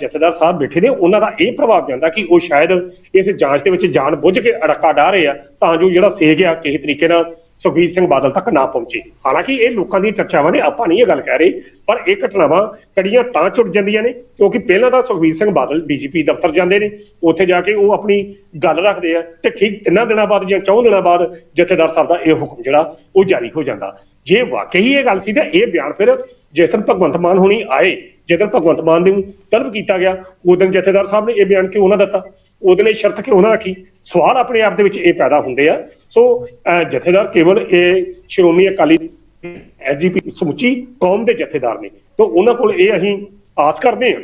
ਜਥੇਦਾਰ ਸਾਹਿਬ ਬੈਠੇ ਨੇ, ਉਹਨਾਂ ਦਾ ਇਹ ਪ੍ਰਭਾਵ ਪੈਂਦਾ ਕਿ ਉਹ ਸ਼ਾਇਦ ਇਸ ਜਾਂਚ ਦੇ ਵਿੱਚ ਜਾਣ ਬੁੱਝ ਕੇ ਅੜਕਾ ਡਾ ਰਹੇ ਆ, ਤਾਂ ਜੋ ਜਿਹੜਾ ਸੇਗ ਆ ਕਿਸੇ ਤਰੀਕੇ ਨਾਲ ਸੁਖਬੀਰ ਸਿੰਘ ਬਾਦਲ ਤੱਕ ਨਾ ਪਹੁੰਚੇ। ਹਾਲਾਂਕਿ ਇਹ ਲੋਕਾਂ ਦੀਆਂ ਚਰਚਾਵਾਂ ਨੇ, ਆਪਾਂ ਨਹੀਂ ਇਹ ਗੱਲ ਕਹਿ ਰਹੇ, ਪਰ ਇਹ ਘਟਨਾਵਾਂ ਕੜੀਆਂ ਤਾਂ ਛੁੱਟ ਜਾਂਦੀਆਂ ਨੇ, ਕਿਉਂਕਿ ਪਹਿਲਾਂ ਤਾਂ ਸੁਖਬੀਰ ਸਿੰਘ ਬਾਦਲ ਡੀਜੀਪੀ ਦਫ਼ਤਰ ਜਾਂਦੇ ਨੇ, ਉੱਥੇ ਜਾ ਕੇ ਉਹ ਆਪਣੀ ਗੱਲ ਰੱਖਦੇ ਆ ਤੇ ਠੀਕ ਤਿੰਨਾਂ ਦਿਨਾਂ ਬਾਅਦ ਜਾਂ ਚੌਂ ਦਿਨਾਂ ਬਾਅਦ ਜਥੇਦਾਰ ਸਾਹਿਬ ਦਾ ਇਹ ਹੁਕਮ ਜਿਹੜਾ, ਉਹ ਜਾਰੀ ਹੋ ਜਾਂਦਾ। ਜੇ ਵਾਕਈ ਇਹ ਗੱਲ ਸੀ ਤਾਂ ਇਹ ਬਿਆਨ ਫਿਰ ਜਿਸ ਦਿਨ ਭਗਵੰਤ ਮਾਨ ਹੋਣੀ ਆਏ ਜਦੋਂ ਭਗਵੰਤ ਮਾਨ ਨੂੰ ਤਲਬ ਕੀਤਾ ਗਿਆ ਉਦੋਂ ਜਥੇਦਾਰ ਸਾਹਿਬ ਨੇ ਇਹ ਬਿਆਨ ਕਿਉਂ ਨਾ ਦਿੱਤਾ? ਉਹਦੇ ਲਈ ਸ਼ਰਤ ਕਿਉਂ ਨਾ ਰੱਖੀ? ਸਵਾਲ ਆਪਣੇ ਆਪ ਦੇ ਵਿੱਚ ਇਹ ਪੈਦਾ ਹੁੰਦੇ ਆ। ਸੋ ਅਹ, ਜਥੇਦਾਰ ਕੇਵਲ ਇਹ ਸ਼੍ਰੋਮਣੀ ਅਕਾਲੀ ਐਸਜੀਪੀ ਸਮੁੱਚੀ ਕੌਮ ਦੇ ਜਥੇਦਾਰ ਨੇ। ਤਾਂ ਉਹਨਾਂ ਕੋਲ ਇਹ ਅਸੀਂ ਆਸ ਕਰਦੇ ਹਾਂ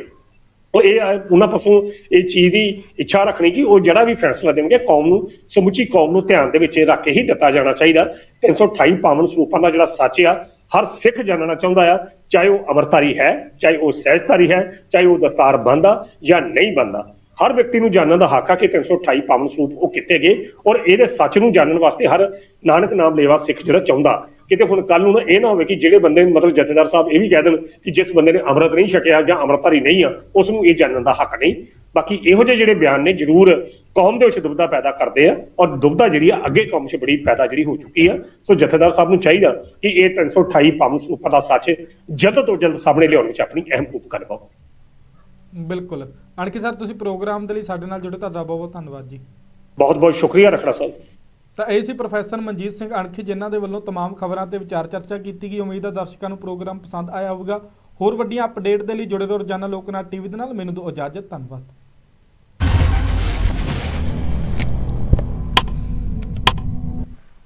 ਉਹ ਇਹ ਆ, ਉਹਨਾਂ ਪਾਸੋਂ ਇਹ ਚੀਜ਼ ਦੀ ਇੱਛਾ ਰੱਖਣੀ ਕਿ ਉਹ ਜਿਹੜਾ ਵੀ ਫੈਸਲਾ ਦੇਣਗੇ ਕੌਮ ਨੂੰ ਸਮੁੱਚੀ ਕੌਮ ਨੂੰ ਧਿਆਨ ਦੇ ਵਿੱਚ ਰੱਖ ਕੇ ਹੀ ਦਿੱਤਾ ਜਾਣਾ ਚਾਹੀਦਾ। 328 ਪਾਵਨ ਸਰੂਪਾਂ ਦਾ ਜਿਹੜਾ ਸੱਚ ਆ ਹਰ ਸਿੱਖ ਜਾਣਨਾ ਚਾਹੁੰਦਾ ਆ ਚਾਹੇ ਉਹ ਅਮਰਤਾਰੀ ਹੈ ਚਾਹੇ ਉਹ ਸਹਿਜਧਾਰੀ ਹੈ ਚਾਹੇ ਉਹ ਦਸਤਾਰ ਬੰਦਾ ਜਾਂ ਨਹੀਂ ਬੰਦਾ ਹਰ ਵਿਅਕਤੀ ਨੂੰ ਜਾਣਨ ਦਾ ਹੱਕ ਆ ਕਿ 328 ਪਾਵਨ ਸਰੂਪ ਉਹ ਕਿੱਥੇ ਗਏ ਔਰ ਇਹਦੇ ਸੱਚ ਨੂੰ ਜਾਣਨ ਵਾਸਤੇ ਹਰ ਨਾਨਕ ਨਾਮ ਲੇਵਾ ਸਿੱਖ ਜਿਹੜਾ ਚਾਹੁੰਦਾ। ਕਿਤੇ ਹੁਣ ਕੱਲ ਨੂੰ ਇਹ ਨਾ ਹੋਵੇ ਕਿ ਜਿਹੜੇ ਬੰਦੇ ਮਤਲਬ ਜਥੇਦਾਰ ਸਾਹਿਬ ਇਹ ਵੀ ਕਹਿ ਦੇਣ ਕਿ ਜਿਸ ਬੰਦੇ ਨੇ ਅੰਮ੍ਰਿਤ ਨਹੀਂ ਛਕਿਆ ਜਾਂ ਅੰਮ੍ਰਿਤਧਾਰੀ ਨਹੀਂ ਆ, ਉਸ ਨੂੰ ਇਹ ਜਾਣਨ ਦਾ ਹੱਕ ਨਹੀਂ। ਬਾਕੀ ਇਹੋ ਜਿਹੇ ਜਿਹੜੇ ਬਿਆਨ ਨੇ ਜ਼ਰੂਰ ਕੌਮ ਦੇ ਵਿੱਚ ਦੁਬਧਾ ਪੈਦਾ ਕਰਦੇ ਆ ਔਰ ਦੁਬਧਾ ਜਿਹੜੀ ਆ ਅੱਗੇ ਕੌਮ 'ਚ ਬੜੀ ਪੈਦਾ ਜਿਹੜੀ ਹੋ ਚੁੱਕੀ ਆ। ਸੋ ਜਥੇਦਾਰ ਸਾਹਿਬ ਨੂੰ ਚਾਹੀਦਾ ਕਿ ਇਹ 328 ਪਾਵਨ ਸਰੂਪਾਂ ਦਾ ਸੱਚ ਜਲਦ ਤੋਂ ਜਲਦ ਸਾਹਮਣੇ ਲਿਆਉਣ ਵਿੱਚ ਆਪਣੀ ਅਹਿਮ ਭੂਮਿਕਾ ਨਿਭਾਓ। ਬਿਲਕੁਲ। ਅਣਕੀ ਸਰ ਤੁਸੀਂ ਪ੍ਰੋਗਰਾਮ ਦੇ ਲਈ ਸਾਡੇ ਨਾਲ ਜੁੜੇ ਤੁਹਾਡਾ ਬਹੁਤ ਬਹੁਤ ਧੰਨਵਾਦ ਜੀ। ਬਹੁਤ ਬਹੁਤ ਸ਼ੁਕਰੀਆ ਰਖੜਾ ਸਾਹਿਬ ਤਾਂ ਇਹ ਸੀ ਪ੍ਰੋਫੈਸਰ ਮਨਜੀਤ ਸਿੰਘ ਅਣਖੀ ਜਿਨ੍ਹਾਂ ਦੇ ਵੱਲੋਂ ਤਮਾਮ ਖਬਰਾਂ ਤੇ ਵਿਚਾਰ ਚਰਚਾ ਕੀਤੀ ਗਈ। ਉਮੀਦ ਹੈ ਦਰਸ਼ਕਾਂ ਨੂੰ ਪ੍ਰੋਗਰਾਮ ਪਸੰਦ ਆਇਆ ਹੋਵੇਗਾ। ਹੋਰ ਵੱਡੀਆਂ ਅਪਡੇਟ ਦੇ ਲਈ ਜੁੜੇ ਰਹੋ ਰੋਜ਼ਾਨਾ ਲੋਕਨਾਥ ਟੀਵੀ ਦੇ ਨਾਲ। ਮੈਨੂੰ ਦਿਓ ਇਜਾਜ਼ਤ ਧੰਨਵਾਦ।